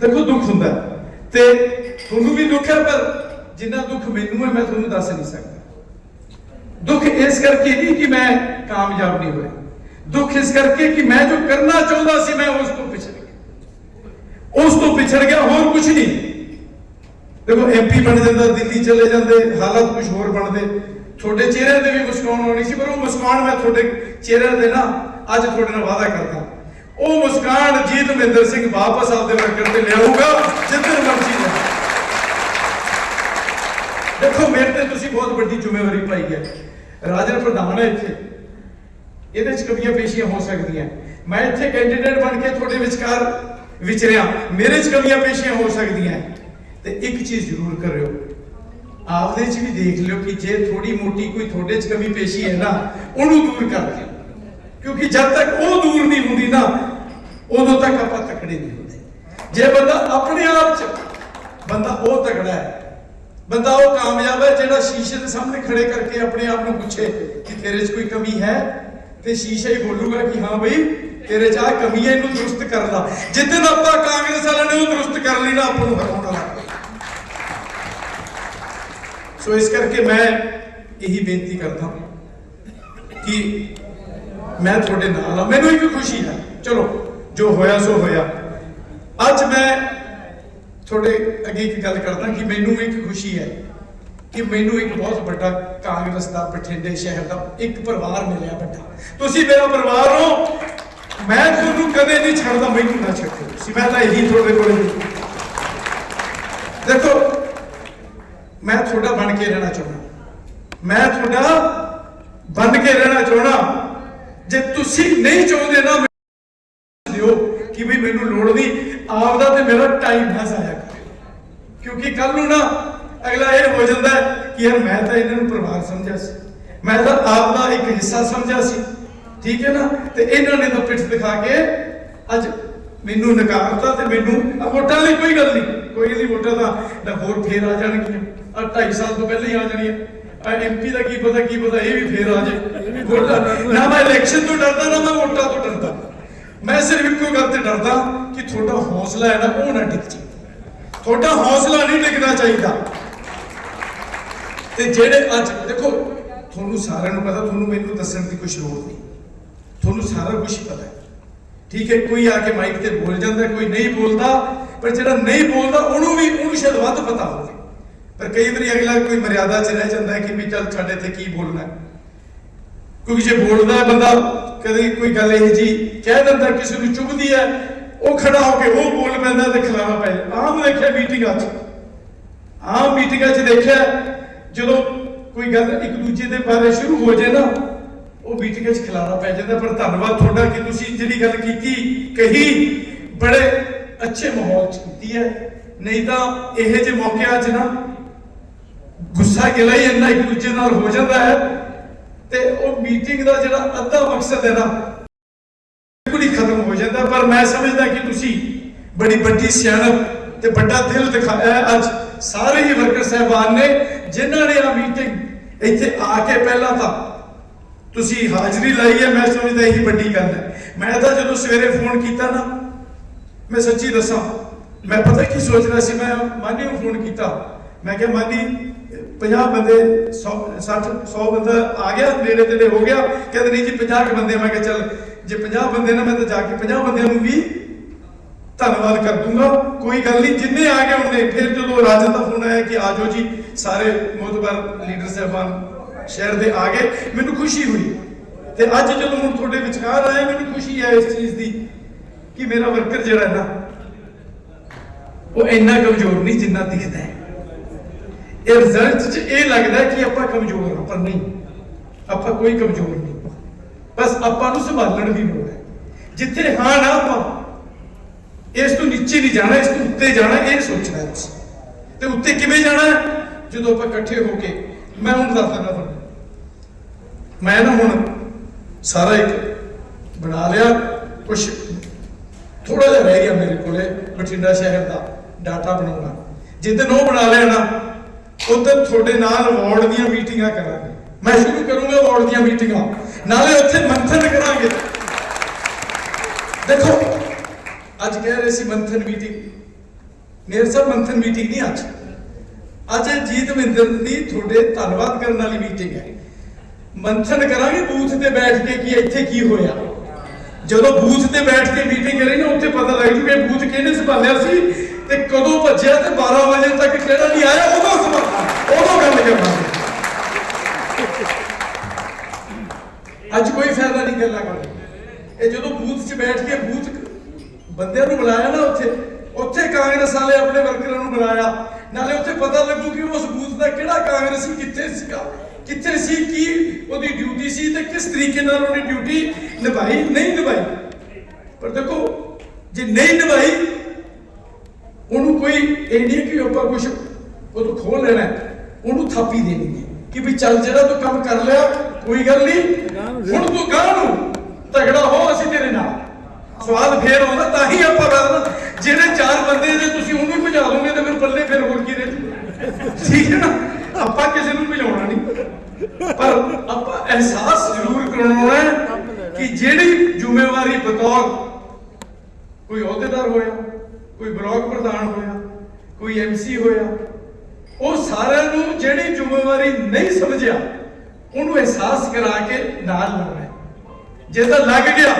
ਦੇਖੋ, ਦੁੱਖ ਹੁੰਦਾ। ਹੈ ਤੇ ਤੁਹਾਨੂੰ ਵੀ ਦੁੱਖ ਹੈ, ਪਰ ਜਿੰਨਾ ਦੁੱਖ ਮੈਨੂੰ ਹੈ, ਮੈਂ ਤੁਹਾਨੂੰ ਦੱਸ ਨਹੀਂ ਸਕਦਾ। ਦੁੱਖ ਇਸ ਕਰਕੇ ਨਹੀਂ ਕਿ ਮੈਂ ਕਾਮਯਾਬ ਨਹੀਂ ਹੋਇਆ। ਦੁੱਖ ਇਸ ਕਰਕੇ ਕਿ ਮੈਂ ਜੋ ਕਰਨਾ ਚਾਹੁੰਦਾ ਸੀ, ਮੈਂ ਉਸ ਤੋਂ ਪਿਛੜ ਗਿਆ। ਉਸ ਤੋਂ ਪਿਛੜ ਗਿਆ, ਹੋਰ ਕੁਝ ਨਹੀਂ। ਦੇਖੋ ਐਮਪੀ ਬਣ ਜਾਂਦਾ, ਦਿੱਲੀ ਚਲੇ ਜਾਂਦੇ, ਹਾਲਾਤ ਕੁਝ ਹੋਰ ਬਣਦੇ। ਤੁਹਾਡੇ ਚਿਹਰੇ ਤੇ ਵੀ ਮੁਸਕਾਨ ਆਉਣੀ ਸੀ, ਪਰ ਉਹ ਮੁਸਕਾਨ ਮੈਂ ਤੁਹਾਡੇ ਚਿਹਰੇ ਤੇ ਨਾ ਅੱਜ ਤੁਹਾਡੇ ਨਾਲ ਵਾਅਦਾ ਕਰਦਾ। ਉਹ ਮੁਸਕਾਨ ਜੀਤ ਮਹਿੰਦਰ ਸਿੰਘ ਵਾਪਸ ਆਪਦੇ ਵਰਕਰ ਤੇ ਲਿਆਊਗਾ ਜਿੱਦਣ ਮਰਜ਼ੀ ਲੈ ਦੇਖੋ, ਮੇਰੇ ਤੇ ਤੁਸੀਂ ਬਹੁਤ ਵੱਡੀ ਜ਼ਿੰਮੇਵਾਰੀ ਪਾਈ ਹੈ। ਰਾਜਨ ਪ੍ਰਧਾਨ ਹੈ ਇੱਥੇ। ਇਹਦੇ ਚ ਕਮੀਆਂ ਪੇਸ਼ੀਆਂ ਹੋ ਸਕਦੀਆਂ। ਮੈਂ ਇੱਥੇ ਕੈਂਡੀਡੇਟ ਬਣ ਕੇ ਤੁਹਾਡੇ ਵਿਚਕਾਰ ਵਿਚਰਿਆ ਮੇਰੇ ਚ ਕਮੀਆਂ ਪੇਸ਼ੀਆਂ ਹੋ ਸਕਦੀਆਂ। ਤੇ ਇੱਕ ਚੀਜ਼ ਜ਼ਰੂਰ ਕਰਿਓ। ਆਪਦੇ ਚ ਵੀ ਦੇਖ ਲਿਓ ਕਿ ਜੇ ਥੋੜੀ ਮੋਟੀ ਕੋਈ ਤੁਹਾਡੇ ਚ ਕਮੀ ਪੇਸ਼ੀ ਹੈ ਨਾ, ਉਹਨੂੰ ਦੂਰ ਕਰ ਦਿਓ। ਕਿਉਂਕਿ ਜਦ ਤੱਕ ਉਹ ਦੂਰ ਨਹੀਂ ਹੁੰਦੀ ਨਾ, ਉਦੋਂ ਤੱਕ ਆਪਾਂ ਤਕੜੇ ਨਹੀਂ ਹੁੰਦੇ। ਜੇ ਬੰਦਾ ਆਪਣੇ ਆਪ ਚ, ਬੰਦਾ ਉਹ ਤਕੜਾ ਹੈ। ਬੰਦਾ ਉਹ ਕਾਮਯਾਬ ਹੈ ਜਿਹੜਾ ਸ਼ੀਸ਼ੇ ਦੇ ਸਾਹਮਣੇ ਖੜੇ ਕਰਕੇ ਆਪਣੇ ਆਪ ਨੂੰ ਪੁੱਛੇ ਕਿ ਤੇਰੇ 'ਚ ਕੋਈ ਕਮੀ ਹੈ? ਤੇ ਸ਼ੀਸ਼ਾ ਹੀ ਬੋਲੂਗਾ ਕਿ ਹਾਂ ਬਈ, ਤੇਰੇ ਚਾਹ ਕਮੀ ਹੈ ਇਹਨੂੰ ਦਰੁਸਤ ਕਰ ਲਾ। ਜਿੱਦਨ ਆਪਾਂ ਕਾਂਗਰਸ ਵਾਲਿਆਂ ਨੇ ਉਹ ਦਰੁਸਤ ਕਰ ਲਈ ਨਾ, ਆਪਾਂ ਨੂੰ ਹਰਾਉਣਾ ਲੱਗ ਸੋ ਇਸ ਕਰਕੇ ਮੈਂ ਇਹੀ ਬੇਨਤੀ ਕਰਦਾ ਕਿ ਮੈਂ ਤੁਹਾਡੇ ਨਾਲ ਆ, ਮੈਨੂੰ ਇੱਕ ਖੁਸ਼ੀ ਹੈ ਚਲੋ, ਜੋ ਹੋਇਆ, ਸੋ ਹੋਇਆ। ਅੱਜ ਮੈਂ ਤੁਹਾਡੇ ਅੱਗੇ ਇੱਕ ਗੱਲ ਕਰਦਾ ਕਿ ਮੈਨੂੰ ਇੱਕ ਖੁਸ਼ੀ ਹੈ। ਕਿ ਮੈਨੂੰ ਇੱਕ ਬਹੁਤ ਵੱਡਾ ਕਾਂਗਰਸ ਦਾ ਬਠਿੰਡੇ ਸ਼ਹਿਰ ਦਾ ਇੱਕ ਪਰਿਵਾਰ ਮਿਲਿਆ ਵੱਡਾ। ਤੁਸੀਂ ਮੇਰਾ ਪਰਿਵਾਰ ਹੋ। ਮੈਂ ਤੁਹਾਨੂੰ ਕਦੇ ਨਹੀਂ ਛੱਡਦਾ, ਮੈਨੂੰ ਨਾ ਛੱਡੋ। ਤੁਸੀਂ ਮੈਂ ਤਾਂ ਇਹੀ ਤੁਹਾਡੇ ਕੋਲ ਦੇਖੋ, ਮੈਂ ਤੁਹਾਡਾ ਬਣ ਕੇ ਰਹਿਣਾ ਚਾਹੁੰਦਾ। ਮੈਂ ਤੁਹਾਡਾ ਬਣ ਕੇ ਰਹਿਣਾ ਚਾਹੁੰਦਾ। ਜੇ ਤੁਸੀਂ ਨਹੀਂ ਚਾਹੁੰਦੇ ਨਾ ਦਿਓ ਕਿ ਵੀ ਮੈਨੂੰ ਲੋੜ ਨਹੀਂ, ਆਪਦਾ ਤੇ ਮੇਰਾ ਟਾਈਮ ਨਾ ਜ਼ਾਇਆ ਕਰੇ ਕਿਉਂਕਿ ਕੱਲ ਨੂੰ ਨਾ ਅਗਲਾ ਇਹ ਹੋ ਜਾਂਦਾ ਕਿ ਯਾਰ ਮੈਂ ਤਾਂ ਇਹਨਾਂ ਨੂੰ ਪਰਿਵਾਰ ਸਮਝਿਆ ਸੀ। ਮੈਂ ਤਾਂ ਆਪ ਦਾ ਇੱਕ ਹਿੱਸਾ ਸਮਝਿਆ ਸੀ। ਠੀਕ ਹੈ ਨਾ? ਤੇ ਇਹਨਾਂ ਨੇ ਤਾਂ ਪਿੱਠ ਦਿਖਾ ਕੇ ਅੱਜ ਮੈਨੂੰ ਨਕਾਰਤਾ ਤੇ ਮੈਨੂੰ ਵੋਟਾਂ ਲਈ ਕੋਈ ਗੱਲ ਨਹੀਂ। ਕੋਈ ਨਹੀਂ ਵੋਟਾਂ ਦਾ ਨਾ ਹੋਰ ਫੇਰ ਆ ਜਾਣਗੀਆਂ। ਆ 2.5 ਸਾਲ ਤੋਂ ਪਹਿਲਾਂ ਹੀ ਆ ਜਾਣੀਆਂ। ਆ ਐਮਪੀ ਦਾ ਕੀ ਪਤਾ ਕੀ ਪਤਾ, ਇਹ ਵੀ ਫੇਰ ਆ ਜਾਏ। ਵੋਟਾਂ ਨਾ ਮੈਂ ਇਲੈਕਸ਼ਨ ਤੋਂ ਡਰਦਾ, ਨਾ ਮੈਂ ਵੋਟਾਂ ਤੋਂ ਡਰਦਾ। ਮੈਂ ਸਿਰਫ ਇੱਕੋ ਗੱਲ ਤੇ ਡਰਦਾ ਕਿ ਤੁਹਾਡਾ ਹੌਸਲਾ ਹੈ ਨਾ ਉਹ ਨਾ ਡਿੱਗ ਜੇ ਤੁਹਾਡਾ ਹੌਸਲਾ ਨਹੀਂ ਡਿੱਗਣਾ ਚਾਹੀਦਾ। ਤੇ ਜਿਹੜੇ ਅੱਜ, ਦੇਖੋ, ਤੁਹਾਨੂੰ ਸਾਰਿਆਂ ਨੂੰ ਪਤਾ, ਤੁਹਾਨੂੰ ਮੈਨੂੰ ਦੱਸਣ ਦੀ ਕੋਈ ਲੋੜ ਨਹੀਂ। ਤੁਹਾਨੂੰ ਸਾਰਾ ਕੁਝ ਪਤਾ ਹੈ। ਠੀਕ ਹੈ, ਕੋਈ ਆ ਕੇ ਮਾਈਕ ਤੇ ਬੋਲ ਜਾਂਦਾ, ਕੋਈ ਨਹੀਂ ਬੋਲਦਾ, ਪਰ ਜਿਹੜਾ ਨਹੀਂ ਬੋਲਦਾ, ਉਹਨੂੰ ਵੀ, ਉਹਨੂੰ ਸ਼ਾਇਦ ਵੱਧ ਪਤਾ ਹੋਵੇ। ਪਰ ਕਈ ਵਾਰੀ ਅਗਲਾ ਕੋਈ ਮਰਿਆਦਾ 'ਚ ਰਹਿ ਜਾਂਦਾ ਹੈ ਕਿ ਵੀ ਚੱਲ ਸਾਡੇ ਇੱਥੇ ਕੀ ਬੋਲਣਾ ਹੈ। ਕਿਉਂਕਿ ਜੇ ਬੋਲਦਾ ਬੰਦਾ ਕਦੇ ਕੋਈ ਗੱਲ ਇਹ ਜੀ ਕਹਿ ਦਿੰਦਾ, ਕਿਸੇ ਨੂੰ ਚੁਭਦੀ ਹੈ, ਉਹ ਖੜਾ ਹੋ ਕੇ ਉਹ ਬੋਲ ਪੈਂਦਾ ਤੇ ਖਿਲਾਵਾ ਪੈ ਆਮ ਦੇਖਿਆ ਮੀਟਿੰਗਾਂ 'ਚ। ਆਮ ਮੀਟਿੰਗਾਂ 'ਚ ਦੇਖਿਆ ਜਦੋਂ ਕੋਈ ਗੱਲ ਇੱਕ ਦੂਜੇ ਦੇ ਬਾਰੇ ਸ਼ੁਰੂ ਹੋ ਜਾਏ ਨਾ, ਉਹ ਮੀਟਿੰਗਾਂ 'ਚ ਖਿਲਾਰਾ ਪੈ ਜਾਂਦਾ। ਪਰ ਧੰਨਵਾਦ ਤੁਹਾਡਾ ਕਿ ਤੁਸੀਂ ਜਿਹੜੀ ਗੱਲ ਕੀਤੀ, ਕਹੀ, ਬੜੇ ਅੱਛੇ ਮਾਹੌਲ 'ਚ ਕੀਤੀ ਹੈ। ਨਹੀਂ ਤਾਂ ਇਹੋ ਜਿਹੇ ਮੌਕਿਆਂ 'ਚ ਨਾ ਗੁੱਸਾ ਗਿਲਾ ਹੀ ਇੰਨਾ ਇੱਕ ਦੂਜੇ ਨਾਲ ਹੋ ਜਾਂਦਾ ਹੈ ਤੇ ਉਹ ਮੀਟਿੰਗ ਦਾ ਜਿਹੜਾ ਅੱਧਾ ਮਕਸਦ ਹੈ ਨਾ, ਬਿਲਕੁਲ ਹੀ ਖਤਮ ਹੋ ਜਾਂਦਾ। ਪਰ ਮੈਂ ਸਮਝਦਾ ਕਿ ਤੁਸੀਂ ਬੜੀ ਵੱਡੀ ਸਿਆਣਪ ਤੇ ਵੱਡਾ ਦਿਲ ਦਿਖਾਇਆ ਅੱਜ ਸਾਰੇ ਹੀ ਵਰਕਰ ਸਹਿਬਾਨ ਨੇ, ਜਿਨ੍ਹਾਂ ਨੇ ਆ ਮੀਟਿੰਗ ਇੱਥੇ ਆ ਕੇ ਪਹਿਲਾਂ ਤਾਂ ਤੁਸੀਂ ਹਾਜ਼ਰੀ ਲਾਈ ਹੈ, ਮੈਂ ਸਮਝਦਾ ਇਹੀ ਵੱਡੀ ਗੱਲ ਹੈ। ਮੈਂ ਤਾਂ ਜਦੋਂ ਸਵੇਰੇ ਫੋਨ ਕੀਤਾ ਨਾ, ਮੈਂ ਸੱਚੀ ਦੱਸਾਂ, ਮੈਂ ਪਤਾ ਕੀ ਸੋਚ ਰਿਹਾ ਸੀ, ਮੈਂ ਮਾਨੀ ਨੂੰ ਫੋਨ ਕੀਤਾ। ਮੈਂ ਕਿਹਾ, ਮਾਨੀ 50 ਬੰਦੇ 100 60 100 ਬੰਦਾ ਆ ਗਿਆ, ਨੇੜੇ ਤੇੜੇ ਹੋ ਗਿਆ। ਕਹਿੰਦੇ, ਨਹੀਂ ਜੀ 50 ਬੰਦੇ। ਮੈਂ ਕਿਹਾ, ਚੱਲ, ਜੇ 50 ਬੰਦੇ ਨਾ, ਮੈਂ ਤਾਂ ਜਾ ਕੇ 50 ਬੰਦਿਆਂ ਨੂੰ ਵੀ ਧੰਨਵਾਦ ਕਰ ਦੂੰਗਾ। ਕੋਈ ਗੱਲ ਨਹੀਂ, ਜਿੰਨੇ ਆ ਗਏ ਉਹਨੇ ਫਿਰ ਜਦੋਂ ਰਾਜਨ ਦਾ ਫੋਨ ਆਇਆ ਕਿ ਆਜੋ ਜੀ, ਸਾਰੇ ਮੋਤਬਰ ਲੀਡਰ ਸਾਹਿਬਾਨ ਸ਼ਹਿਰ ਦੇ ਆ ਗਏ, ਮੈਨੂੰ ਖੁਸ਼ੀ ਹੋਈ। ਤੇ ਅੱਜ ਜਦੋਂ ਹੁਣ ਤੁਹਾਡੇ ਵਿਚਕਾਰ ਆਏ, ਮੈਨੂੰ ਖੁਸ਼ੀ ਹੈ ਇਸ ਚੀਜ਼ ਦੀ ਕਿ ਮੇਰਾ ਵਰਕਰ ਜਿਹੜਾ ਹੈ ਨਾ, ਉਹ ਇੰਨਾ ਕਮਜ਼ੋਰ ਨਹੀਂ ਜਿੰਨਾ ਦਿਖਦਾ ਹੈ। ਇਹ ਰਿਜ਼ਲਟ 'ਚ ਇਹ ਲੱਗਦਾ ਕਿ ਆਪਾਂ ਕਮਜ਼ੋਰ ਹਾਂ, ਪਰ ਨਹੀਂ। ਆਪਾਂ ਕੋਈ ਕਮਜ਼ੋਰ ਨਹੀਂ। ਬਸ ਆਪਾਂ ਨੂੰ ਸੰਭਾਲਣ ਦੀ ਲੋੜ ਹੈ। ਜਿੱਥੇ ਹਾਂ ਨਾ ਆਪਾਂ ਇਸ ਤੋਂ ਨੀਚੇ ਨਹੀਂ ਜਾਣਾ, ਇਸ ਤੋਂ ਉੱਤੇ ਜਾਣਾ, ਇਹ ਸੋਚਣਾ ਹੈ ਤੁਸੀਂ। ਤੇ ਉੱਤੇ ਕਿਵੇਂ ਜਾਣਾ ਜਦੋਂ ਆਪਾਂ ਇਕੱਠੇ ਹੋ ਕੇ, ਮੈਂ ਹੁਣ ਦੱਸ ਦਿੰਦਾ ਤੁਹਾਨੂੰ। ਮੈਂ ਨਾ ਹੁਣ ਸਾਰਾ ਇੱਕ ਬਣਾ ਲਿਆ ਕੁਝ ਥੋੜਾ ਜਿਹਾ ਰਹਿ ਗਿਆ ਮੇਰੇ ਕੋਲੇ, ਬਠਿੰਡਾ ਸ਼ਹਿਰ ਦਾ ਡਾਟਾ ਬਣਾਉਣਾ। ਜਿੱਦਨ ਉਹ ਬਣਾ ਲਿਆ ਨਾ ਉਦੋਂ ਤੁਹਾਡੇ ਨਾਲ ਵਾਰਡ ਦੀਆਂ ਮੀਟਿੰਗਾਂ ਕਰਾਂਗੇ। ਮੈਂ ਸ਼ੁਰੂ ਕਰੂੰਗਾ ਵਾਰਡ ਦੀਆਂ ਮੀਟਿੰਗਾਂ ਨਾਲੇ ਉੱਥੇ ਮੰਥਨ ਕਰਾਂਗੇ। ਦੇਖੋ ਅੱਜ ਕਹਿ ਰਹੇ ਸੀ ਮੰਥਨ ਮੀਟਿੰਗ ਮੇਰ ਸਾਹਿਬ, ਮੰਥਨ ਮੀਟਿੰਗ ਨਹੀਂ ਅੱਜ। ਅੱਜ ਜੀਤ ਮਹਿੰਦਰ ਦੀ ਤੁਹਾਡੇ ਧੰਨਵਾਦ ਕਰਨ ਵਾਲੀ ਮੀਟਿੰਗ ਹੈ। ਮੰਥਨ ਕਰਾਂਗੇ, ਬੂਥ ਤੇ ਬੈਠ ਕੇ ਕਿ ਇੱਥੇ ਕੀ ਹੋਇਆ? ਜਦੋਂ ਬੂਥ ਤੇ ਬੈਠ ਕੇ ਮੀਟਿੰਗ ਕਰੀ ਨਾ, ਉੱਥੇ ਪਤਾ ਲੱਗ ਜੂਗਾ ਬੂਥ ਕਿਹਨੇ ਸੰਭਾਲਿਆ ਸੀ ਤੇ ਕਦੋਂ ਭੱਜਿਆ ਤੇ 12 ਵਜੇ ਤੱਕ ਕਿਹੜਾ ਨਹੀਂ ਆਇਆ, ਉਦੋਂ ਸੰਭਾਲ ਉਦੋਂ ਗੱਲ ਕਰਾਂਗੇ ਅੱਜ ਕੋਈ ਫਾਇਦਾ ਨਹੀਂ ਗੱਲਾਂ ਕਰਨ। ਇਹ ਜਦੋਂ ਬੂਥ 'ਚ ਬੈਠ ਕੇ ਬੂਥ ਬੰਦਿਆਂ ਨੂੰ ਬੁਲਾਇਆ ਨਾ ਉੱਥੇ। ਉੱਥੇ ਕਾਂਗਰਸ ਵਾਲੇ ਆਪਣੇ ਵਰਕਰਾਂ ਨੂੰ ਬੁਲਾਇਆ। ਨਾਲੇ ਉੱਥੇ ਪਤਾ ਲੱਗੂ ਕਿ ਉਸ ਬੂਥ ਦਾ ਕਿਹੜਾ ਕਾਂਗਰਸੀ ਕਿੱਥੇ ਸੀਗਾ। ਕਿੱਥੇ ਸੀ, ਕੀ ਉਹਦੀ ਡਿਊਟੀ ਸੀ ਤੇ ਕਿਸ ਤਰੀਕੇ ਨਾਲ ਉਹਨੇ ਡਿਊਟੀ ਨਿਭਾਈ, ਨਹੀਂ ਨਿਭਾਈ। ਪਰ ਦੇਖੋ, ਜੇ ਨਹੀਂ ਨਿਭਾਈ, ਉਹਨੂੰ ਕੋਈ ਇਹ ਨਹੀਂ ਕਿ ਆਪਾਂ ਕੁਝ ਉਹ ਤੋਂ ਖੋਹ ਲੈਣਾ ਉਹਨੂੰ ਥਾਪੀ ਦੇਣੀ ਕਿ ਵੀ ਚੱਲ ਜਿਹੜਾ ਤੂੰ ਕੰਮ ਕਰ ਲਿਆ, ਕੋਈ ਗੱਲ ਨਹੀਂ। ਹੁਣ ਤੂੰ ਗਾਂ ਨੂੰ, ਤਗੜਾ ਹੋ, ਅਸੀਂ ਤੇਰੇ ਸਵਾਲ ਫੇਰ ਆਉਂਦਾ, ਤਾਂ ਹੀ ਆਪਾਂ ਬਦਲਣਾ ਜਿਹੜੇ ਚਾਰ ਬੰਦੇ ਜੇ ਤੁਸੀਂ ਉਹਨੂੰ ਭਜਾ ਦੋਗੇ ਤੇ ਫਿਰ ਪੱਲੇ ਫਿਰ ਹੋਰ ਕੀ ਰਹਿ ਠੀਕ ਹੈ ਨਾ? ਆਪਾਂ ਕਿਸੇ ਨੂੰ ਭਜਾਉਣਾ ਨਹੀਂ। ਪਰ ਆਪਾਂ ਅਹਿਸਾਸ ਜ਼ਰੂਰ ਕਰਾਉਣਾ ਕਿ ਜਿਹੜੀ ਜ਼ਿੰਮੇਵਾਰੀ ਬਤੌਰ ਕੋਈ ਅਹੁਦੇਦਾਰ ਹੋਇਆ, ਕੋਈ ਬਲਾਕ ਪ੍ਰਧਾਨ ਹੋਇਆ, ਕੋਈ ਐਮਸੀ ਹੋਇਆ, ਉਹ ਸਾਰਿਆਂ ਨੂੰ ਜਿਹੜੀ ਜ਼ਿੰਮੇਵਾਰੀ ਨਹੀਂ ਸਮਝਿਆ, ਉਹਨੂੰ ਅਹਿਸਾਸ ਕਰਾ ਕੇ ਨਾਲ ਲਾਉਣਾ ਜੇ ਤਾਂ ਲੱਗ ਗਿਆ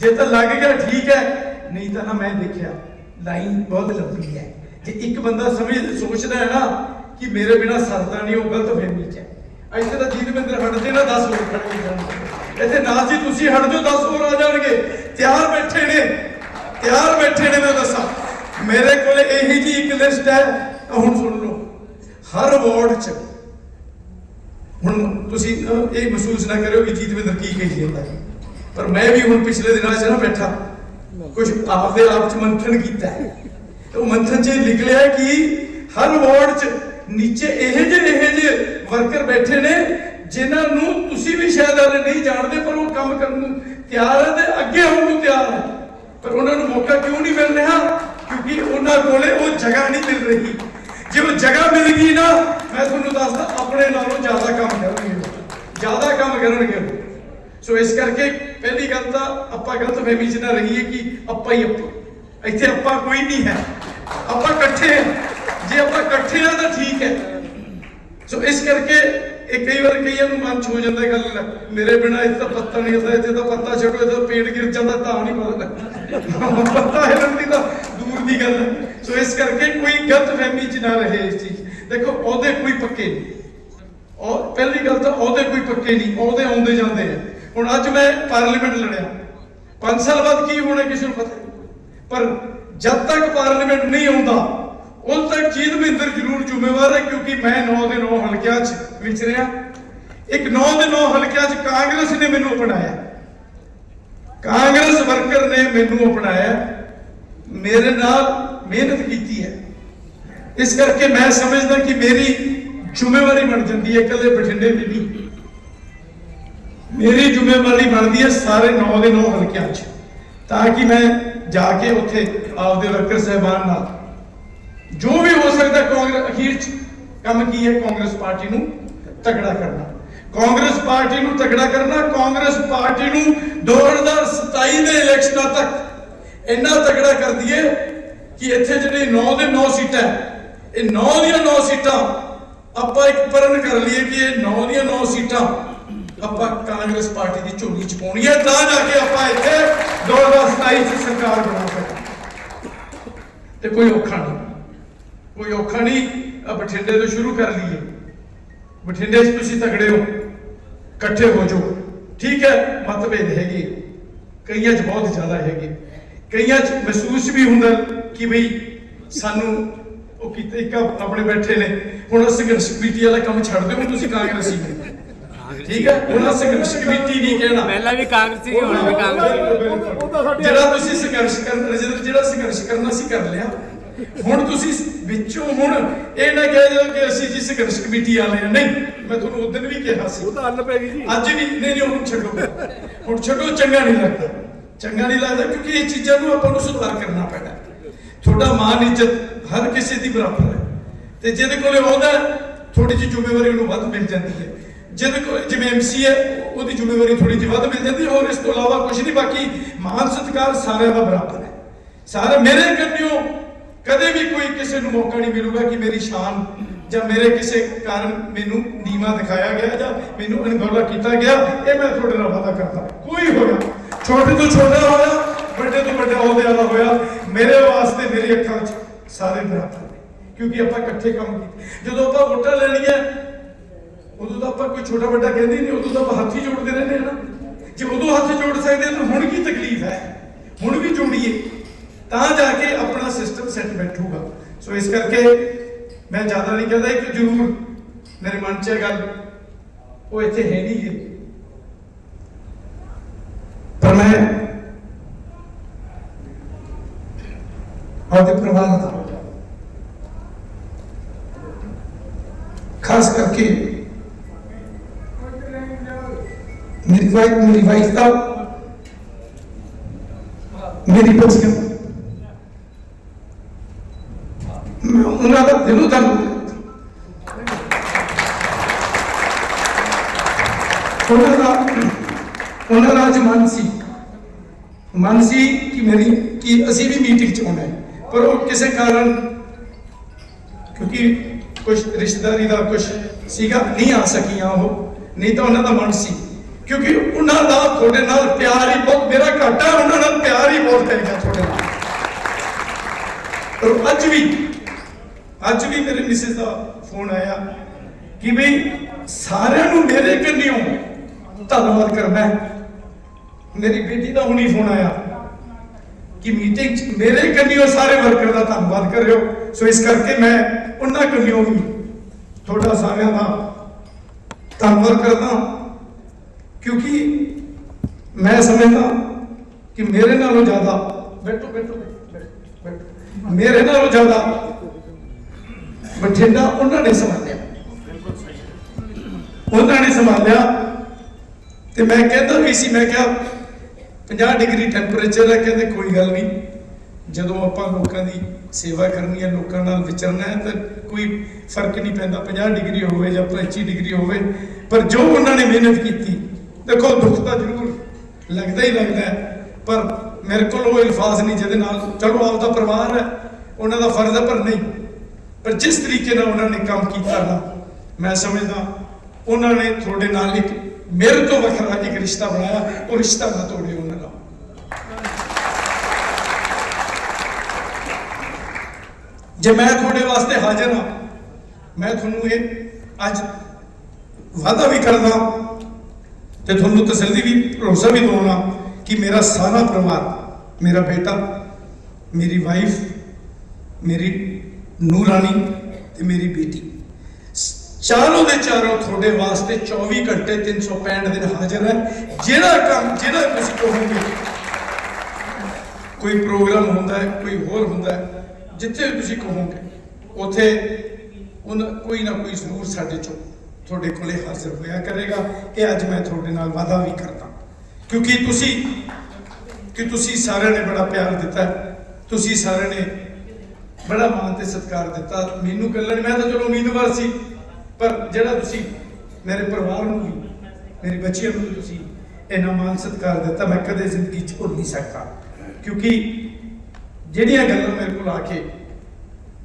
ਜੇ ਤਾਂ ਲੱਗ ਗਿਆ ਠੀਕ ਹੈ, ਨਹੀਂ ਤਾਂ ਨਾ ਮੈਂ ਦੇਖਿਆ, ਲਾਈਨ ਬਹੁਤ ਲੰਬੀ ਹੈ। ਜੇ ਇੱਕ ਬੰਦਾ ਸਮਝ ਸੋਚਦਾ ਹੈ ਨਾ ਕਿ ਮੇਰੇ ਬਿਨਾ ਸਰਦਾ ਨਹੀਂ, ਉਹ ਗਲਤ ਫਹਿਮੀ ਚ ਹੈ ਇੱਥੇ ਤਾਂ ਜੀਤ ਹਟ ਹਟਦੇ ਨਾ 10 ਹੋਰ ਖੜੇ ਕੇ ਜਾਣਗੇ। ਇੱਥੇ ਨਾ ਜੀ ਤੁਸੀਂ ਹਟ ਜਾਓ 10 ਹੋਰ ਆ ਜਾਣਗੇ। ਤਿਆਰ ਬੈਠੇ ਨੇ, ਤਿਆਰ ਬੈਠੇ ਨੇ ਮੈਂ ਦੱਸਾਂ। ਮੇਰੇ ਕੋਲ ਇਹੀ ਜੀ ਇੱਕ ਲਿਸਟ ਹੈ ਹੁਣ ਸੁਣ ਲਓ। ਹਰ ਵਾਰਡ 'ਚ, ਹੁਣ ਤੁਸੀਂ ਇਹ ਮਹਿਸੂਸ ਨਾ ਕਰਿਓ ਕਿ ਜੀਤਵਿੰਦਰ ਕੀ ਕਹੀ ਜਾਂਦਾ ਹੈ। ਪਰ ਮੈਂ ਵੀ ਹੁਣ ਪਿਛਲੇ ਦਿਨਾਂ 'ਚ ਨਾ ਬੈਠਾ। ਕੁਝ ਆਪਦੇ ਆਪ 'ਚ ਮੰਥਨ ਕੀਤਾ ਤੇ ਉਹ ਮੰਥਨ 'ਚ ਨਿਕਲਿਆ ਕਿ ਹਰ ਵਾਰਡ 'ਚ ਨੀਚੇ ਇਹ ਜਿਹੇ ਇਹ ਜਿਹੇ ਵਰਕਰ ਬੈਠੇ ਨੇ, ਜਿਨ੍ਹਾਂ ਨੂੰ ਤੁਸੀਂ ਵੀ ਸ਼ਾਇਦ ਹਾਲੇ ਨਹੀਂ ਜਾਣਦੇ, ਪਰ ਉਹ ਕੰਮ ਕਰਨ ਨੂੰ ਤਿਆਰ ਹੈ ਤੇ ਅੱਗੇ ਆਉਣ ਨੂੰ ਤਿਆਰ ਹੈ ਪਰ ਉਹਨਾਂ ਨੂੰ ਮੌਕਾ ਕਿਉਂ ਨਹੀਂ ਮਿਲ ਰਿਹਾ? ਕਿਉਂਕਿ ਉਹਨਾਂ ਕੋਲੇ ਉਹ ਜਗ੍ਹਾ ਨਹੀਂ ਮਿਲ ਰਹੀ। ਜੇ ਉਹ ਜਗ੍ਹਾ ਮਿਲ ਗਈ ਨਾ, ਮੈਂ ਤੁਹਾਨੂੰ ਦੱਸਦਾ, ਆਪਣੇ ਨਾਲੋਂ ਜ਼ਿਆਦਾ ਕੰਮ ਕਰਨਗੇ। ਜ਼ਿਆਦਾ ਕੰਮ ਕਰਨਗੇ। ਸੋ ਇਸ ਕਰਕੇ ਪਹਿਲੀ ਗੱਲ ਤਾਂ ਆਪਾਂ ਗਲਤ ਫਹਿਮੀ 'ਚ ਨਾ ਰਹੀਏ ਕਿ ਆਪਾਂ ਹੀ ਆਪਾਂ। ਇੱਥੇ ਆਪਾਂ ਕੋਈ ਨਹੀਂ ਹੈ। ਆਪਾਂ ਇਕੱਠੇ ਜੇ ਆਪਾਂ ਇਕੱਠੇ ਆ ਤਾਂ ਠੀਕ ਹੈ। ਸੋ ਇਸ ਕਰਕੇ ਇਹ ਕਈ ਵਾਰ ਕਈਆਂ ਨੂੰ ਮਨ ਚ ਜਾਂਦਾ ਗੱਲ ਮੇਰੇ ਬਿਨਾ ਇੱਥੇ ਤਾਂ ਪੱਤਾ ਨਹੀਂ ਹਿਲਦਾ ਇੱਥੇ ਤਾਂ ਪੱਤਾ ਛੱਡੋ, ਇੱਥੇ ਪੇੜ ਗਿਰ ਜਾਂਦਾ, ਤਾਂ ਨਹੀਂ ਪਤਾ ਲੱਗਦਾ ਪੱਤਾ ਹਿਲਣ ਦੀ ਤਾਂ ਦੂਰ ਦੀ ਗੱਲ ਹੈ। ਸੋ ਇਸ ਕਰਕੇ ਕੋਈ ਗਲਤ ਫਹਿਮੀ ਚ ਨਾ ਰਹੇ ਇਸ ਚੀਜ਼। ਦੇਖੋ, ਉਹਦੇ ਕੋਈ ਪੱਕੇ ਨਹੀਂ। ਉਹ, ਪਹਿਲੀ ਗੱਲ ਤਾਂ ਉਹਦੇ ਕੋਈ ਪੱਕੇ ਨਹੀਂ, ਉਹਦੇ ਆਉਂਦੇ ਜਾਂਦੇ ਆ। ਹੁਣ ਅੱਜ ਮੈਂ ਪਾਰਲੀਮੈਂਟ ਲੜਿਆ। 5 ਸਾਲ ਬਾਅਦ ਕੀ ਹੋਣਾ ਕਿਸੇ ਨੂੰ ਪਤਾ? ਨਹੀਂ। ਪਰ ਜਦ ਤੱਕ ਪਾਰਲੀਮੈਂਟ ਨਹੀਂ ਆਉਂਦਾ, ਉਦੋਂ ਤੱਕ ਜੀਤ ਮਹਿੰਦਰ ਜ਼ਰੂਰ ਜ਼ਿੰਮੇਵਾਰ ਹੈ, ਕਿਉਂਕਿ ਮੈਂ 9 ਦੇ 9 ਹਲਕਿਆਂ 'ਚ ਵਿਚਰਿਆ ਇੱਕ 9 ਦੇ 9 ਹਲਕਿਆਂ 'ਚ ਕਾਂਗਰਸ ਨੇ ਮੈਨੂੰ ਅਪਣਾਇਆ। ਕਾਂਗਰਸ ਵਰਕਰ ਨੇ ਮੈਨੂੰ ਅਪਣਾਇਆ। ਮੇਰੇ ਨਾਲ ਮਿਹਨਤ ਕੀਤੀ ਹੈ। ਇਸ ਕਰਕੇ ਮੈਂ ਸਮਝਦਾ ਕਿ ਮੇਰੀ ਜ਼ਿੰਮੇਵਾਰੀ ਬਣ ਜਾਂਦੀ ਹੈ ਇਕੱਲੇ ਬਠਿੰਡੇ ਦੀ ਨਹੀਂ। ਮੇਰੀ ਜ਼ਿੰਮੇਵਾਰੀ ਬਣਦੀ ਹੈ ਸਾਰੇ 9 ਦੇ 9 ਹਲਕਿਆਂ 'ਚ, ਤਾਂ ਕਿ ਮੈਂ ਜਾ ਕੇ ਉੱਥੇ ਆਪਦੇ ਵਰਕਰ ਸਹਿਬਾਨ ਨਾਲ ਜੋ ਵੀ ਹੋ ਸਕਦਾ ਕਾਂਗਰਸ ਅਖੀਰ 'ਚ ਕੰਮ ਕੀ ਹੈ ਕਾਂਗਰਸ ਪਾਰਟੀ ਨੂੰ ਤਕੜਾ ਕਰਨਾ। ਕਾਂਗਰਸ ਪਾਰਟੀ ਨੂੰ ਤਕੜਾ ਕਰਨਾ, ਕਾਂਗਰਸ ਪਾਰਟੀ ਨੂੰ 2027 ਦੇ ਇਲੈਕਸ਼ਨਾਂ ਤੱਕ ਇੰਨਾ ਤਕੜਾ ਕਰ ਦਈਏ ਕਿ ਇੱਥੇ ਜਿਹੜੇ 9 ਦੇ 9 ਸੀਟਾਂ ਇਹ 9 ਦੀਆਂ 9 ਸੀਟਾਂ ਆਪਾਂ ਇੱਕ ਪਰਨ ਕਰ ਲਈਏ ਕਿ ਇਹ 9 ਦੀਆਂ 9 ਸੀਟਾਂ ਆਪਾਂ ਕਾਂਗਰਸ ਪਾਰਟੀ ਦੀ ਝੋਲੀ ਚ ਪਾਉਣੀ ਹੈ, ਤਾਂ ਜਾ ਕੇ ਆਪਾਂ ਇੱਥੇ 2027 ਚ ਸਰਕਾਰ ਬਣਾ ਸਕਦੇ ਤੇ ਕੋਈ ਔਖਾ ਨਹੀਂ। ਕੋਈ ਔਖਾ ਨਹੀਂ ਬਠਿੰਡੇ ਤੋਂ ਸ਼ੁਰੂ ਕਰ ਲਈਏ। ਬਠਿੰਡੇ 'ਚ ਤੁਸੀਂ ਤਗੜੇ ਹੋ, ਇਕੱਠੇ ਹੋ ਜਾਓ। ਠੀਕ ਹੈ, ਮਤਭੇਦ ਹੈਗੇ। ਕਈਆਂ 'ਚ ਬਹੁਤ ਜ਼ਿਆਦਾ ਹੈਗੇ। ਕਈਆਂ 'ਚ ਮਹਿਸੂਸ ਵੀ ਹੁੰਦਾ ਕਿ ਬਈ ਸਾਨੂੰ ਉਹ ਕਿਤੇ ਇੱਕ ਆਪਣੇ ਬੈਠੇ ਨੇ। ਹੁਣ ਸੰਘਰਸ਼ ਕਮੇਟੀ ਵਾਲਾ ਕੰਮ ਛੱਡ ਦਿਓ, ਹੁਣ ਤੁਸੀਂ ਕਾਂਗਰਸੀ ਨੇ। ਠੀਕ ਹੈ? ਹੁਣ ਸੰਘਰਸ਼ ਕਮੇਟੀ ਨਹੀਂ ਕਹਿਣਾ। ਪਹਿਲਾਂ ਵੀ ਕਾਂਗਰਸੀ ਸੀ, ਹੁਣ ਵੀ ਕਾਂਗਰਸੀ ਜਿਹੜਾ ਤੁਸੀਂ ਸੰਘਰਸ਼ ਕਰਨਾ ਜਿਹੜਾ ਜਿਹੜਾ ਸੰਘਰਸ਼ ਕਰਨਾ ਸੀ ਕਰ ਲਿਆ। ਹੁਣ ਤੁਸੀਂ ਵਿੱਚੋਂ ਹੁਣ ਇਹ ਨਾ ਕਹਿ ਦਿਓ ਕਿ ਅਸੀਂ ਜੀ ਸੰਘਰਸ਼ ਕਮੇਟੀ ਵਾਲੇ ਨਹੀਂ ਮੈਂ ਤੁਹਾਨੂੰ ਉਦੋਂ ਵੀ ਕਿਹਾ ਸੀ। ਉਹ ਤਾਂ ਅੰਨ ਪੈ ਗਈ ਜੀ। ਅੱਜ ਵੀ ਨਹੀਂ ਨਹੀਂ ਹੁਣ ਛੱਡੋ। ਹੁਣ ਛੱਡੋ ਚੰਗਾ ਨਹੀਂ ਲੱਗਦਾ। ਚੰਗਾ ਨਹੀਂ ਲੱਗਦਾ ਕਿਉਂਕਿ ਇਹ ਚੀਜ਼ਾਂ ਨੂੰ ਆਪਾਂ ਨੂੰ ਸੁਧਾਰ ਕਰਨਾ ਪੈਣਾ। ਤੁਹਾਡਾ ਮਾਨ ਇੱਜ਼ਤ ਹਰ ਕਿਸੇ ਦੀ ਬਰਾਬਰ ਹੈ। ਤੇ ਜਿਹਦੇ ਕੋਲੇ ਆਉਂਦਾ ਥੋੜੀ ਜਿਹੀ ਜ਼ਿੰਮੇਵਾਰੀ ਉਹਨੂੰ ਵੱਧ ਮਿਲ ਜਾਂਦੀ ਹੈ। ਜਿਹਦੇ ਕੋਲ ਜਿਵੇਂ ਐਮਸੀ ਹੈ ਉਹਦੀ ਜ਼ਿੰਮੇਵਾਰੀ ਥੋੜੀ ਜਿਹੀ ਵੱਧ ਮਿਲ ਜਾਂਦੀ ਹੈ ਹੋਰ ਇਸ ਤੋਂ ਇਲਾਵਾ ਕੁਝ ਨਹੀਂ, ਬਾਕੀ ਮਾਨ ਸਤਿਕਾਰ ਸਾਰਿਆਂ ਦਾ ਬਰਾਬਰ ਹੈ। ਸਾਰੇ ਮੇਰੇ ਕੰਨਿਓ, ਕਦੇ ਵੀ ਕੋਈ ਕਿਸੇ ਨੂੰ ਮੌਕਾ ਨਹੀਂ ਮਿਲੂਗਾ ਕਿ ਮੇਰੀ ਸ਼ਾਨ ਜਾਂ ਮੇਰੇ ਕਿਸੇ ਕਾਰਨ ਮੈਨੂੰ ਨੀਵਾ ਦਿਖਾਇਆ ਗਿਆ ਜਾਂ ਮੈਨੂੰ ਅਣਗੌਲਾ ਕੀਤਾ ਗਿਆ, ਇਹ ਮੈਂ ਤੁਹਾਡੇ ਨਾਲ ਵਾਅਦਾ ਕਰਦਾ। ਕੋਈ ਹੋਇਆ, ਛੋਟੇ ਤੋਂ ਛੋਟਾ ਹੋਇਆ, ਵੱਡੇ ਤੋਂ ਵੱਡਾ ਅਹੁਦੇ ਵਾਲਾ ਹੋਇਆ, ਮੇਰੇ ਵਾਸਤੇ ਮੇਰੀ ਅੱਖਾਂ 'ਚ ਸਾਰੇ ਬਰਾਬਰ ਨੇ। ਕਿਉਂਕਿ ਆਪਾਂ ਇਕੱਠੇ ਕੰਮ ਕੀਤੇ। ਜਦੋਂ ਆਪਾਂ ਵੋਟਾਂ ਲੈਣੀਆਂ ਉਦੋਂ ਤਾਂ ਆਪਾਂ ਕੋਈ ਛੋਟਾ ਵੱਡਾ ਕਹਿੰਦੇ ਨਹੀਂ, ਉਦੋਂ ਤਾਂ ਆਪਾਂ ਹੱਥ ਹੀ ਜੋੜਦੇ ਰਹਿੰਦੇ ਹਾਂ ਨਾ। ਜੇ ਉਦੋਂ ਹੱਥ ਜੋੜ ਸਕਦੇ ਤਾਂ ਹੁਣ ਕੀ ਤਕਲੀਫ ਹੈ? ਹੁਣ ਵੀ ਜੋੜੀਏ। ਤਾਂ ਜਾ ਕੇ ਆਪਣਾ ਸਿਸਟਮ ਸੈੱਟ ਬੈਠੂਗਾ। ਸੋ ਇਸ ਕਰਕੇ ਮੈਂ ਜ਼ਿਆਦਾ ਨਹੀਂ ਕਹਿੰਦਾ ਇੱਕ ਜ਼ਰੂਰ, ਮੇਰੇ ਮਨ 'ਚ ਇਹ ਗੱਲ, ਉਹ ਇੱਥੇ ਹੈ ਨਹੀਂ ਹੈ ਪਰ ਮੈਂ ਆਪਦੇ ਪਰਿਵਾਰ ਦਾ ਖਾਸ ਕਰਕੇ ਮੇਰੀ ਵਾਈਫ ਮੇਰੀ ਵਾਈਫ ਦਾ ਮੇਰੀ ਉਹਨਾਂ ਦਾ ਦਿਲੋਂ ਧੰਨਵਾਦ ਉਹਨਾਂ ਦਾ ਉਹਨਾਂ ਦਾ ਅੱਜ ਮਨ ਸੀ ਮਨ ਸੀ ਕਿ ਮੇਰੀ ਕਿ ਅਸੀਂ ਵੀ ਮੀਟਿੰਗ ਚ ਆਉਣਾ ਹੈ ਪਰ ਉਹ ਕਿਸੇ ਕਾਰਨ ਕਿਉਂਕਿ ਕੁਝ ਰਿਸ਼ਤੇਦਾਰੀ ਦਾ ਕੁਝ ਸੀਗਾ ਨਹੀਂ ਆ ਸਕੀਆਂ ਉਹ ਨਹੀਂ ਤਾਂ ਉਹਨਾਂ ਦਾ ਮਨ ਸੀ ਕਿਉਂਕਿ ਉਹਨਾਂ ਦਾ ਤੁਹਾਡੇ ਨਾਲ ਪਿਆਰ ਹੀ ਬਹੁਤ, ਮੇਰਾ ਘਾਟਾ ਉਹਨਾਂ ਨਾਲ ਪਿਆਰ ਹੀ ਬਹੁਤ ਹੈਗਾ ਤੁਹਾਡੇ ਨਾਲ। ਪਰ ਅੱਜ ਵੀ ਅੱਜ ਵੀ ਮੇਰੇ ਮਿਸਿਸ ਦਾ ਫੋਨ ਆਇਆ ਕਿ ਵੀ ਸਾਰਿਆਂ ਨੂੰ ਮੇਰੇ ਕੰਨਿਓ ਧੰਨਵਾਦ ਕਰਨਾ ਹੈ ਮੇਰੀ ਬੇਟੀ ਦਾ ਹੁਣੀ ਫੋਨ ਆਇਆ ਕਿ ਮੀਟਿੰਗ ਚ ਮੇਰੇ ਕੰਨਿਓ ਸਾਰੇ ਵਰਕਰ ਦਾ ਧੰਨਵਾਦ ਕਰਿਓ ਸੋ ਇਸ ਕਰਕੇ ਮੈਂ ਉਹਨਾਂ ਕੰਨਿਓ ਵੀ ਤੁਹਾਡਾ ਸਾਰਿਆਂ ਦਾ ਧੰਨਵਾਦ ਕਰਦਾ ਕਿਉਂਕਿ ਮੈਂ ਸਮਝਦਾ ਕਿ ਮੇਰੇ ਨਾਲੋਂ ਜ਼ਿਆਦਾ, ਬੈਠੋ ਬੈਠੋ ਮੇਰੇ ਨਾਲੋਂ ਜ਼ਿਆਦਾ ਬਠਿੰਡਾ ਉਹਨਾਂ ਨੇ ਸੰਭਾਲਿਆ। ਉਹਨਾਂ ਨੇ ਸੰਭਾਲਿਆ ਤੇ ਮੈਂ ਕਹਿੰਦਾ ਵੀ ਸੀ, ਮੈਂ ਕਿਹਾ 50 ਡਿਗਰੀ ਟੈਂਪਰੇਚਰ ਹੈ, ਕਹਿੰਦੇ ਕੋਈ ਗੱਲ ਨਹੀਂ। ਜਦੋਂ ਆਪਾਂ ਲੋਕਾਂ ਦੀ ਸੇਵਾ ਕਰਨੀ ਹੈ, ਲੋਕਾਂ ਨਾਲ ਵਿਚਰਨਾ ਹੈ, ਤਾਂ ਕੋਈ ਫ਼ਰਕ ਨਹੀਂ ਪੈਂਦਾ। 50 ਡਿਗਰੀ ਹੋਵੇ ਜਾਂ 25 ਡਿਗਰੀ ਹੋਵੇ, ਪਰ ਜੋ ਉਹਨਾਂ ਨੇ ਮਿਹਨਤ ਕੀਤੀ ਦੇਖੋ ਦੁੱਖ ਤਾਂ ਜ਼ਰੂਰ ਲੱਗਦਾ ਹੀ ਲੱਗਦਾ ਪਰ ਮੇਰੇ ਕੋਲ ਉਹ ਅਲਫਾਜ਼ ਨਹੀਂ ਜਿਹਦੇ ਨਾਲ, ਚਲੋ ਆਪਦਾ ਪਰਿਵਾਰ ਹੈ, ਉਹਨਾਂ ਦਾ ਫਰਜ਼ ਹੈ, ਪਰ ਨਹੀਂ। ਪਰ ਜਿਸ ਤਰੀਕੇ ਨਾਲ ਉਹਨਾਂ ਨੇ ਕੰਮ ਕੀਤਾ ਨਾ, ਮੈਂ ਸਮਝਦਾ ਉਹਨਾਂ ਨੇ ਤੁਹਾਡੇ ਨਾਲ ਇੱਕ ਮੇਰੇ ਤੋਂ ਵੱਖਰਾ ਇੱਕ ਰਿਸ਼ਤਾ ਬਣਾਇਆ, ਉਹ ਰਿਸ਼ਤਾ ਨਾ ਤੋੜਿਓ ਉਹਨਾਂ ਦਾ। ਜੇ ਮੈਂ ਤੁਹਾਡੇ ਵਾਸਤੇ ਹਾਜ਼ਰ ਹਾਂ, ਮੈਂ ਤੁਹਾਨੂੰ ਇਹ ਅੱਜ ਵਾਅਦਾ ਵੀ ਕਰਦਾ ਤੇ ਤੁਹਾਨੂੰ ਤਸੱਲੀ ਵੀ ਭਰੋਸਾ ਵੀ ਦਵਾਉਣਾ ਕਿ ਮੇਰਾ ਸਾਰਾ ਪਰਿਵਾਰ, ਮੇਰਾ ਬੇਟਾ, ਮੇਰੀ ਵਾਈਫ ਮੇਰੀ ਨੂਰਾਨੀ ਤੇ ਮੇਰੀ ਬੇਟੀ। ਚਾਰੋਂ ਦੇ ਚਾਰੋਂ ਤੁਹਾਡੇ ਵਾਸਤੇ 24 ਘੰਟੇ 365 ਦਿਨ ਹਾਜ਼ਰ ਹੈ। ਜਿਹੜਾ ਕੰਮ, ਜਿਹੜਾ ਤੁਸੀਂ ਕਹੋਗੇ, ਕੋਈ ਪ੍ਰੋਗਰਾਮ ਹੁੰਦਾ ਹੈ, ਕੋਈ ਹੋਰ ਹੁੰਦਾ ਹੈ, ਜਿੱਥੇ ਵੀ ਤੁਸੀਂ ਕਹੋਗੇ, ਉੱਥੇ ਉਹਨਾਂ ਕੋਈ ਨਾ ਕੋਈ ਜ਼ਰੂਰ ਸਾਡੇ ਚੋਂ ਤੁਹਾਡੇ ਕੋਲੇ ਹਾਜ਼ਰ ਹੋਇਆ ਕਰੇਗਾ ਇਹ ਅੱਜ ਮੈਂ ਤੁਹਾਡੇ ਨਾਲ ਵਾਅਦਾ ਵੀ ਕਰਦਾ। ਕਿਉਂਕਿ ਤੁਸੀਂ, ਕਿ ਤੁਸੀਂ ਸਾਰਿਆਂ ਨੇ ਬੜਾ ਪਿਆਰ ਦਿੱਤਾ, ਤੁਸੀਂ ਸਾਰਿਆਂ ਨੇ ਬੜਾ ਮਾਣ ਤੇ ਸਤਿਕਾਰ ਦਿੱਤਾ। ਮੈਨੂੰ ਕੱਲਣ ਮੈਂ ਤਾਂ ਚਲੋ ਉਮੀਦਵਾਰ ਸੀ, ਪਰ ਜਿਹੜਾ ਤੁਸੀਂ ਮੇਰੇ ਪਰਿਵਾਰ ਨੂੰ ਵੀ, ਮੇਰੀ ਬੱਚਿਆਂ ਨੂੰ ਵੀ ਤੁਸੀਂ ਇੰਨਾ ਮਾਣ ਸਤਿਕਾਰ ਦਿੱਤਾ, ਮੈਂ ਕਦੇ ਜ਼ਿੰਦਗੀ 'ਚ ਭੁੱਲ ਨਹੀਂ ਸਕਦਾ। ਕਿਉਂਕਿ ਜਿਹੜੀਆਂ ਗੱਲਾਂ ਮੇਰੇ ਕੋਲ ਆ ਕੇ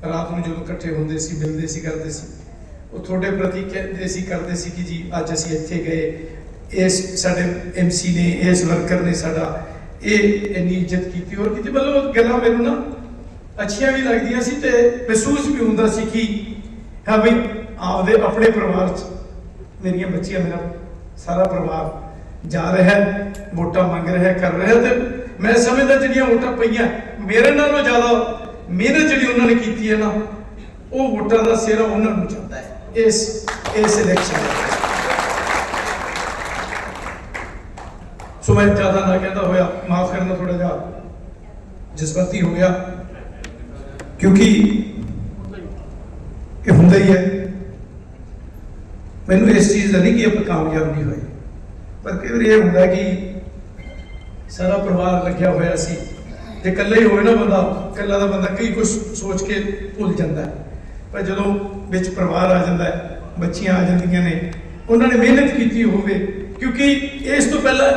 ਰਾਤ ਨੂੰ ਜਦੋਂ ਇਕੱਠੇ ਹੁੰਦੇ ਸੀ, ਮਿਲਦੇ ਸੀ, ਕਰਦੇ ਸੀ ਉਹ ਤੁਹਾਡੇ ਪ੍ਰਤੀ ਕਹਿੰਦੇ ਸੀ ਕਰਦੇ ਸੀ ਕਿ ਜੀ ਅੱਜ ਅਸੀਂ ਇੱਥੇ ਗਏ। ਇਸ ਸਾਡੇ ਐਮਸੀ ਨੇ ਇਸ ਵਰਕਰ ਨੇ ਸਾਡਾ ਇਹ ਇੰਨੀ ਇੱਜ਼ਤ ਕੀਤੀ। ਔਰ ਕਿਤੇ ਮਤਲਬ ਗੱਲਾਂ ਮੈਨੂੰ ਨਾ ਅੱਛੀਆਂ ਵੀ ਲੱਗਦੀਆਂ ਸੀ ਤੇ ਮਹਿਸੂਸ ਵੀ ਹੁੰਦਾ ਸੀ ਕਿ ਹਾਂ ਵੀ ਆਪਦੇ, ਆਪਣੇ ਪਰਿਵਾਰ 'ਚ ਮੇਰੀਆਂ ਬੱਚੀਆਂ ਮੇਰਾ ਸਾਰਾ ਪਰਿਵਾਰ ਜਾ ਰਿਹਾ ਹੈ, ਵੋਟਾਂ ਮੰਗ ਰਿਹਾ ਹੈ, ਕਰ ਰਿਹਾ ਹੈ ਤੇ ਮੈਂ ਸਮਝਦਾ ਜਿਹੜੀਆਂ ਵੋਟਾਂ ਪਈਆਂ, ਮੇਰੇ ਨਾਲੋਂ ਜ਼ਿਆਦਾ ਮਿਹਨਤ ਜਿਹੜੀ ਉਹਨਾਂ ਨੇ ਕੀਤੀ ਹੈ ਨਾ, ਉਹ ਵੋਟਾਂ ਦਾ ਸਿਰ ਉਹਨਾਂ ਨੂੰ ਜਾਂਦਾ ਹੈ ਇਸ ਇਸ ਇਲੈਕਸ਼ਨ ਸੋ ਮੈਂ ਜ਼ਿਆਦਾ ਨਾ ਕਹਿੰਦਾ ਹੋਇਆ ਮਾਫ ਕਰਨਾ ਥੋੜਾ ਜਿਹਾ ਜਜ਼ਬਾਤੀ ਹੋ ਗਿਆ ਕਿਉਂਕਿ ਇਹ ਹੁੰਦਾ ਹੀ ਹੈ ਮੈਨੂੰ ਇਸ ਚੀਜ਼ ਦਾ ਨਹੀਂ ਕਿ ਆਪਾਂ ਕਾਮਯਾਬ ਨਹੀਂ ਹੋਏ ਪਰ ਕਈ ਵਾਰੀ ਇਹ ਹੁੰਦਾ ਕਿ ਸਾਰਾ ਪਰਿਵਾਰ ਲੱਗਿਆ ਹੋਇਆ ਸੀ ਜੇ ਇਕੱਲਾ ਹੀ ਹੋਏ ਨਾ ਬੰਦਾ ਇਕੱਲਾ ਦਾ ਬੰਦਾ ਕਈ ਕੁਝ ਸੋਚ ਕੇ ਭੁੱਲ ਜਾਂਦਾ ਹੈ ਪਰ ਜਦੋਂ ਵਿੱਚ ਪਰਿਵਾਰ ਆ ਜਾਂਦਾ ਹੈ, ਬੱਚੀਆਂ ਆ ਜਾਂਦੀਆਂ ਨੇ, ਉਹਨਾਂ ਨੇ ਮਿਹਨਤ ਕੀਤੀ ਹੋਵੇ, ਕਿਉਂਕਿ ਇਸ ਤੋਂ ਪਹਿਲਾਂ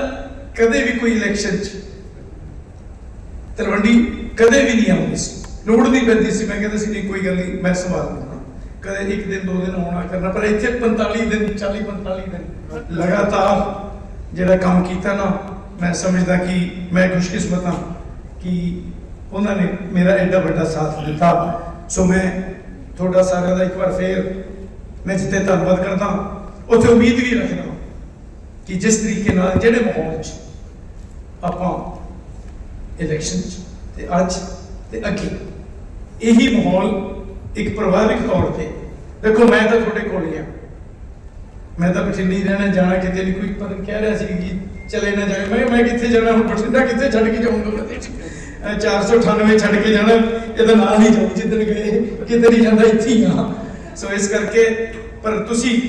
ਕਦੇ ਵੀ ਕੋਈ ਇਲੈਕਸ਼ਨ 'ਚ ਤਲਵੰਡੀ ਕਦੇ ਵੀ ਨਹੀਂ ਆਉਂਦੀ ਸੀ। ਲੋੜ ਨਹੀਂ ਪੈਂਦੀ ਸੀ। ਮੈਂ ਕਹਿੰਦਾ ਸੀ, ਨਹੀਂ, ਕੋਈ ਗੱਲ ਨਹੀਂ, ਮੈਂ ਸੰਭਾਲ ਲੂੰਗਾ ਕਦੇ ਇੱਕ ਦਿਨ, ਦੋ ਦਿਨ ਆਉਣਾ ਕਰਨਾ, ਪਰ ਇੱਥੇ 45 ਦਿਨ 40 45 ਦਿਨ ਲਗਾਤਾਰ ਜਿਹੜਾ ਕੰਮ ਕੀਤਾ ਨਾ, ਮੈਂ ਸਮਝਦਾ ਕਿ ਮੈਂ ਖੁਸ਼ਕਿਸਮਤ ਹਾਂ ਕਿ ਉਹਨਾਂ ਨੇ ਮੇਰਾ ਐਡਾ ਵੱਡਾ ਸਾਥ ਦਿੱਤਾ। ਸੋ ਮੈਂ ਤੁਹਾਡਾ ਸਾਰਿਆਂ ਦਾ ਇੱਕ ਵਾਰ ਫੇਰ ਮੈਂ ਜਿੱਤੇ ਧੰਨਵਾਦ ਕਰਦਾ, ਉੱਥੇ ਉਮੀਦ ਵੀ ਰੱਖਦਾ ਕਿ ਜਿਸ ਤਰੀਕੇ ਨਾਲ ਜਿਹੜੇ ਮਾਹੌਲ 'ਚ ਆਪਾਂ ਇਲੈਕਸ਼ਨ 'ਚ ਤੇ ਅੱਜ ਤੇ ਅੱਗੇ, ਇਹੀ ਮਾਹੌਲ ਇੱਕ ਪਰਿਵਾਰਿਕ ਤੌਰ ਤੇ, ਦੇਖੋ ਮੈਂ ਤਾਂ ਤੁਹਾਡੇ ਕੋਲ ਹੀ ਆ ਮੈਂ ਤਾਂ ਬਠਿੰਡੇ ਰਹਿਣਾ, ਜਾਣਾ ਕਿਤੇ ਨਹੀਂ, ਕੋਈ ਪਰ ਕਹਿ ਰਿਹਾ ਸੀ ਕਿ ਚਲੇ ਨਾ ਜਾਏ ਮੈਂ ਮੈਂ ਕਿੱਥੇ ਜਾਣਾ, ਹੁਣ ਬਠਿੰਡਾ ਕਿੱਥੇ ਛੱਡ ਕੇ ਜਾਊਂਗਾ? ਮੈਂ 498 ਛੱਡ ਕੇ ਜਾਣਾ, ਇਹਦਾ ਨਾਲ ਹੀ ਜਾਊ, ਜਿੱਦਣ ਗਏ, ਕਿਤੇ ਨਹੀਂ ਜਾਂਦਾ, ਇੱਥੇ ਹੀ ਆ। ਸੋ ਇਸ ਕਰਕੇ, ਪਰ ਤੁਸੀਂ,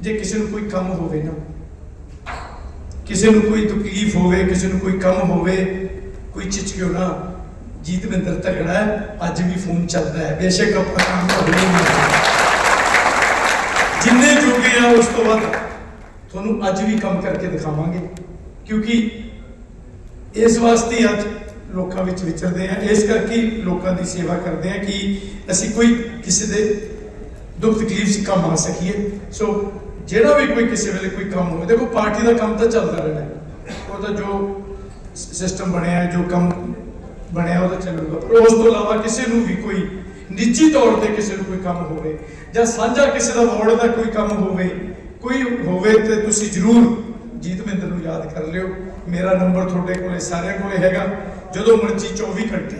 ਜੇ ਕਿਸੇ ਨੂੰ ਕੋਈ ਕੰਮ ਹੋਵੇ ਨਾ, ਕਿਸੇ ਨੂੰ ਕੋਈ ਤਕਲੀਫ ਹੋਵੇ, ਕਿਸੇ ਨੂੰ ਕੋਈ ਕੰਮ ਹੋਵੇ, ਕੋਈ ਝਿਜਕਿਓ ਨਾ ਜੀਤਵਿੰਦਰ ਤਗੜਾ ਹੈ, ਅੱਜ ਵੀ ਫੋਨ ਚੱਲਦਾ ਹੈ। ਬੇਸ਼ੱਕ ਆਪਾਂ ਕੰਮ ਹੋਵੇ ਜਿੰਨੇ ਜੋਗੇ ਆ, ਉਸ ਤੋਂ ਵੱਧ ਤੁਹਾਨੂੰ ਅੱਜ ਵੀ ਕੰਮ ਕਰਕੇ ਦਿਖਾਵਾਂਗੇ। ਕਿਉਂਕਿ, ਇਸ ਵਾਸਤੇ ਅੱਜ ਲੋਕਾਂ ਵਿੱਚ ਵਿਚਰਦੇ ਆ। ਇਸ ਕਰਕੇ ਲੋਕਾਂ ਦੀ ਸੇਵਾ ਕਰਦੇ ਆ ਕਿ ਅਸੀਂ ਕੋਈ ਕਿਸੇ ਦੇ ਦੁੱਖ ਤਕਲੀਫ 'ਚ ਕੰਮ ਆ ਸਕੀਏ। ਸੋ ਜਿਹੜਾ ਵੀ ਕੋਈ ਕਿਸੇ ਵੇਲੇ ਕੋਈ ਕੰਮ ਹੋਵੇ, ਦੇਖੋ ਪਾਰਟੀ ਦਾ ਕੰਮ ਤਾਂ ਚੱਲਦਾ ਰਹਿਣਾ। ਹੈ। ਉਹ ਤਾਂ ਜੋ ਸਿਸਟਮ ਬਣਿਆ, ਜੋ ਕੰਮ ਬਣਿਆ, ਉਹ ਤਾਂ ਚੱਲੂਗਾ। ਪਰ ਉਸ ਤੋਂ ਇਲਾਵਾ ਕਿਸੇ ਨੂੰ ਵੀ ਕੋਈ ਨਿੱਜੀ ਤੌਰ ਤੇ ਕਿਸੇ ਨੂੰ ਕੋਈ ਕੰਮ ਹੋਵੇ ਜਾਂ ਸਾਂਝਾ ਕਿਸੇ ਦਾ ਵਾਰਡ ਦਾ ਕੋਈ ਕੰਮ ਹੋਵੇ, ਕੋਈ ਹੋਵੇ ਤੇ ਤੁਸੀਂ ਜਰੂਰ ਜੀਤ ਮਿੰਦਰ ਨੂੰ ਯਾਦ ਕਰ ਲਿਓ। ਮੇਰਾ ਨੰਬਰ ਤੁਹਾਡੇ ਕੋਲੇ ਸਾਰਿਆਂ ਕੋਲੇ ਹੈਗਾ। ਜਦੋਂ ਮਰਜ਼ੀ 24 ਘੰਟੇ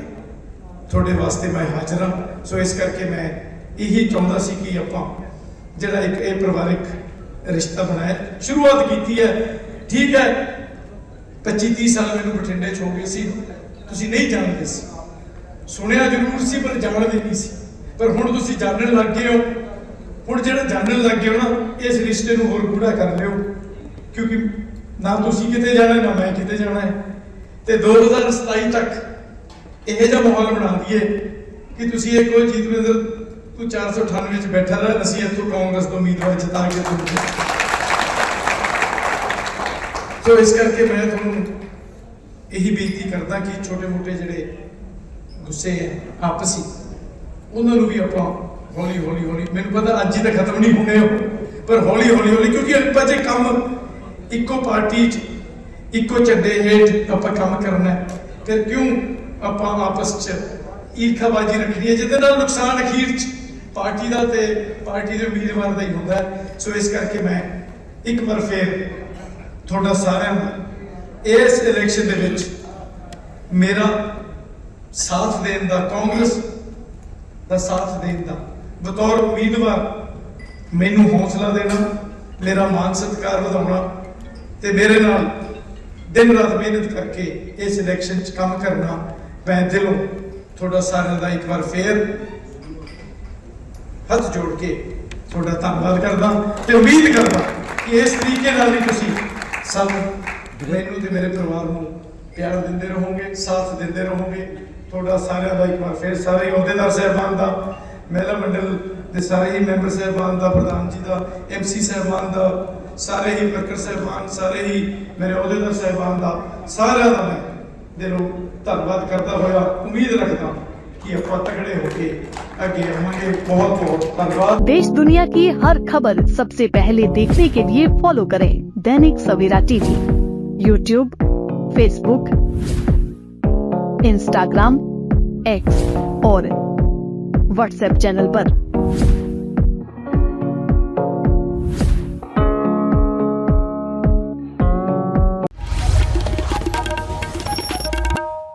ਤੁਹਾਡੇ ਵਾਸਤੇ ਮੈਂ ਹਾਜ਼ਰ ਹਾਂ। ਸੋ ਇਸ ਕਰਕੇ ਮੈਂ ਇਹੀ ਚਾਹੁੰਦਾ ਸੀ ਕਿ ਆਪਾਂ ਜਿਹੜਾ ਇੱਕ ਇਹ ਪਰਿਵਾਰਿਕ ਰਿਸ਼ਤਾ ਬਣਾਇਆ, ਸ਼ੁਰੂਆਤ ਕੀਤੀ ਹੈ। ਠੀਕ ਹੈ। 25 30 ਸਾਲ ਮੈਨੂੰ ਬਠਿੰਡੇ ਚ ਹੋ ਗਏ ਸੀ। ਤੁਸੀਂ ਨਹੀਂ ਜਾਣਦੇ ਸੀ। ਸੁਣਿਆ ਜ਼ਰੂਰ ਸੀ, ਪਰ ਜਾਣਦੇ ਨਹੀਂ ਸੀ। ਪਰ ਹੁਣ ਤੁਸੀਂ ਜਾਣਨ ਲੱਗ ਗਏ ਹੋ। ਹੁਣ ਜਿਹੜਾ ਜਾਣਨ ਲੱਗ ਗਏ ਹੋ ਨਾ, ਇਸ ਰਿਸ਼ਤੇ ਨੂੰ ਹੋਰ ਗੂੜਾ ਕਰ ਲਿਓ। ਕਿਉਂਕਿ ਨਾ ਤੁਸੀਂ ਕਿਤੇ ਜਾਣਾ, ਨਾ ਮੈਂ ਕਿਤੇ ਜਾਣਾ ਹੈ। ਤੇ 2027 ਤੱਕ ਇਹ ਜਿਹਾ ਮਾਹੌਲ ਬਣਾ ਦਈਏ ਕਿ ਤੁਸੀਂ ਇਹ ਕੋਈ ਜੀਤਵਿੰਦਰ ਤੂੰ 498 ਵਿੱਚ ਬੈਠਾ ਰਹਿ, ਅਸੀਂ ਇੱਥੋਂ ਕਾਂਗਰਸ ਤੋਂ ਉਮੀਦਵਾਰ ਜਿਤਾ ਕੇ ਤੁਹਾਨੂੰ ਸੋ ਇਸ ਕਰਕੇ ਮੈਂ ਤੁਹਾਨੂੰ ਇਹੀ ਬੇਨਤੀ ਕਰਦਾ ਕਿ ਛੋਟੇ ਮੋਟੇ ਜਿਹੜੇ ਗੁੱਸੇ ਹੈ, ਆਪਸੀ, ਉਹਨਾਂ ਨੂੰ ਵੀ ਆਪਾਂ ਹੌਲੀ ਹੌਲੀ ਹੌਲੀ ਮੈਨੂੰ ਪਤਾ ਅੱਜ ਹੀ ਤਾਂ ਖਤਮ ਨਹੀਂ ਹੋਣੇ ਉਹ, ਪਰ ਹੌਲੀ ਹੌਲੀ ਹੌਲੀ ਕਿਉਂਕਿ ਆਪਾਂ ਜੇ ਕੰਮ ਇੱਕੋ ਪਾਰਟੀ 'ਚ, ਇੱਕੋ ਝੰਡੇ ਹੇਠ ਆਪਾਂ ਕੰਮ ਕਰਨਾ ਹੈ। ਫਿਰ ਕਿਉਂ ਆਪਾਂ ਆਪਸ 'ਚ ਈਰਖਾਬਾਜ਼ੀ ਰੱਖਣੀ ਹੈ? ਜਿਹਦੇ ਨਾਲ ਨੁਕਸਾਨ ਅਖੀਰ 'ਚ ਪਾਰਟੀ ਦਾ ਤੇ ਪਾਰਟੀ ਦੇ ਉਮੀਦਵਾਰ ਦਾ ਹੀ ਹੁੰਦਾ ਹੈ। ਸੋ ਇਸ ਕਰਕੇ ਮੈਂ ਇੱਕ ਵਾਰ ਫੇਰ ਤੁਹਾਡਾ ਸਾਰਿਆਂ ਦਾ ਇਸ ਇਲੈਕਸ਼ਨ ਦੇ ਵਿੱਚ ਮੇਰਾ ਸਾਥ ਦੇਣ ਦਾ, ਕਾਂਗਰਸ ਦਾ ਸਾਥ ਦੇਣ ਦਾ ਬਤੌਰ ਉਮੀਦਵਾਰ ਮੈਨੂੰ ਹੌਸਲਾ ਦੇਣਾ, ਮੇਰਾ ਮਾਨ ਸਤਿਕਾਰ ਵਧਾਉਣਾ ਤੇ ਮੇਰੇ ਨਾਲ ਦਿਨ ਰਾਤ ਮਿਹਨਤ ਕਰਕੇ ਇਸ ਇਲੈਕਸ਼ਨ 'ਚ ਕੰਮ ਕਰਨਾ ਮੈਂ ਦਿਲੋਂ ਤੁਹਾਡਾ ਸਾਰਿਆਂ ਦਾ ਇੱਕ ਵਾਰ ਫੇਰ ਹੱਥ ਜੋੜ ਕੇ ਤੁਹਾਡਾ ਧੰਨਵਾਦ ਕਰਦਾ ਤੇ ਉਮੀਦ ਕਰਦਾ ਕਿ ਇਸ ਤਰੀਕੇ ਨਾਲ ਹੀ ਤੁਸੀਂ ਸਾਨੂੰ ਮੈਨੂੰ ਤੇ ਮੇਰੇ ਪਰਿਵਾਰ ਨੂੰ ਪਿਆਰ ਦਿੰਦੇ ਰਹੋਗੇ, ਸਾਥ ਦਿੰਦੇ ਰਹੋਗੇ। ਤੁਹਾਡਾ ਸਾਰਿਆਂ ਦਾ ਇੱਕ ਵਾਰ ਫਿਰ ਸਾਰੇ ਅਹੁਦੇਦਾਰ ਸਾਹਿਬਾਨ ਦਾ, ਮਹਿਲਾ ਮੰਡਲ ਦੇ ਸਾਰੇ ਹੀ ਮੈਂਬਰ ਸਾਹਿਬਾਨ ਦਾ, ਪ੍ਰਧਾਨ ਜੀ ਦਾ ਐਮਸੀ ਸਾਹਿਬਾਨ ਦਾ ਸਾਰੇ ਹੀ ਵਰਕਰ ਸਾਹਿਬਾਨ ਸਾਰੇ ਹੀ ਮੇਰੇ ਅਹੁਦੇਦਾਰ ਸਾਹਿਬਾਨ ਦਾ ਸਾਰਿਆਂ ਦਾ ਮੈਂ ਦਿਲੋਂ ਧੰਨਵਾਦ ਕਰਦਾ ਹੋਇਆ ਉਮੀਦ ਰੱਖਦਾ ਕਿ ਆਪਾਂ ਤਗੜੇ ਹੋ ਕੇ ਅੱਗੇ ਆਵਾਂਗੇ ਬਹੁਤ ਬਹੁਤ ਧੰਨਵਾਦ देश दुनिया की हर खबर सबसे पहले देखने के लिए फॉलो करें Dainik Savera TV YouTube Facebook Instagram X और व्हाट्सएप चैनल पर।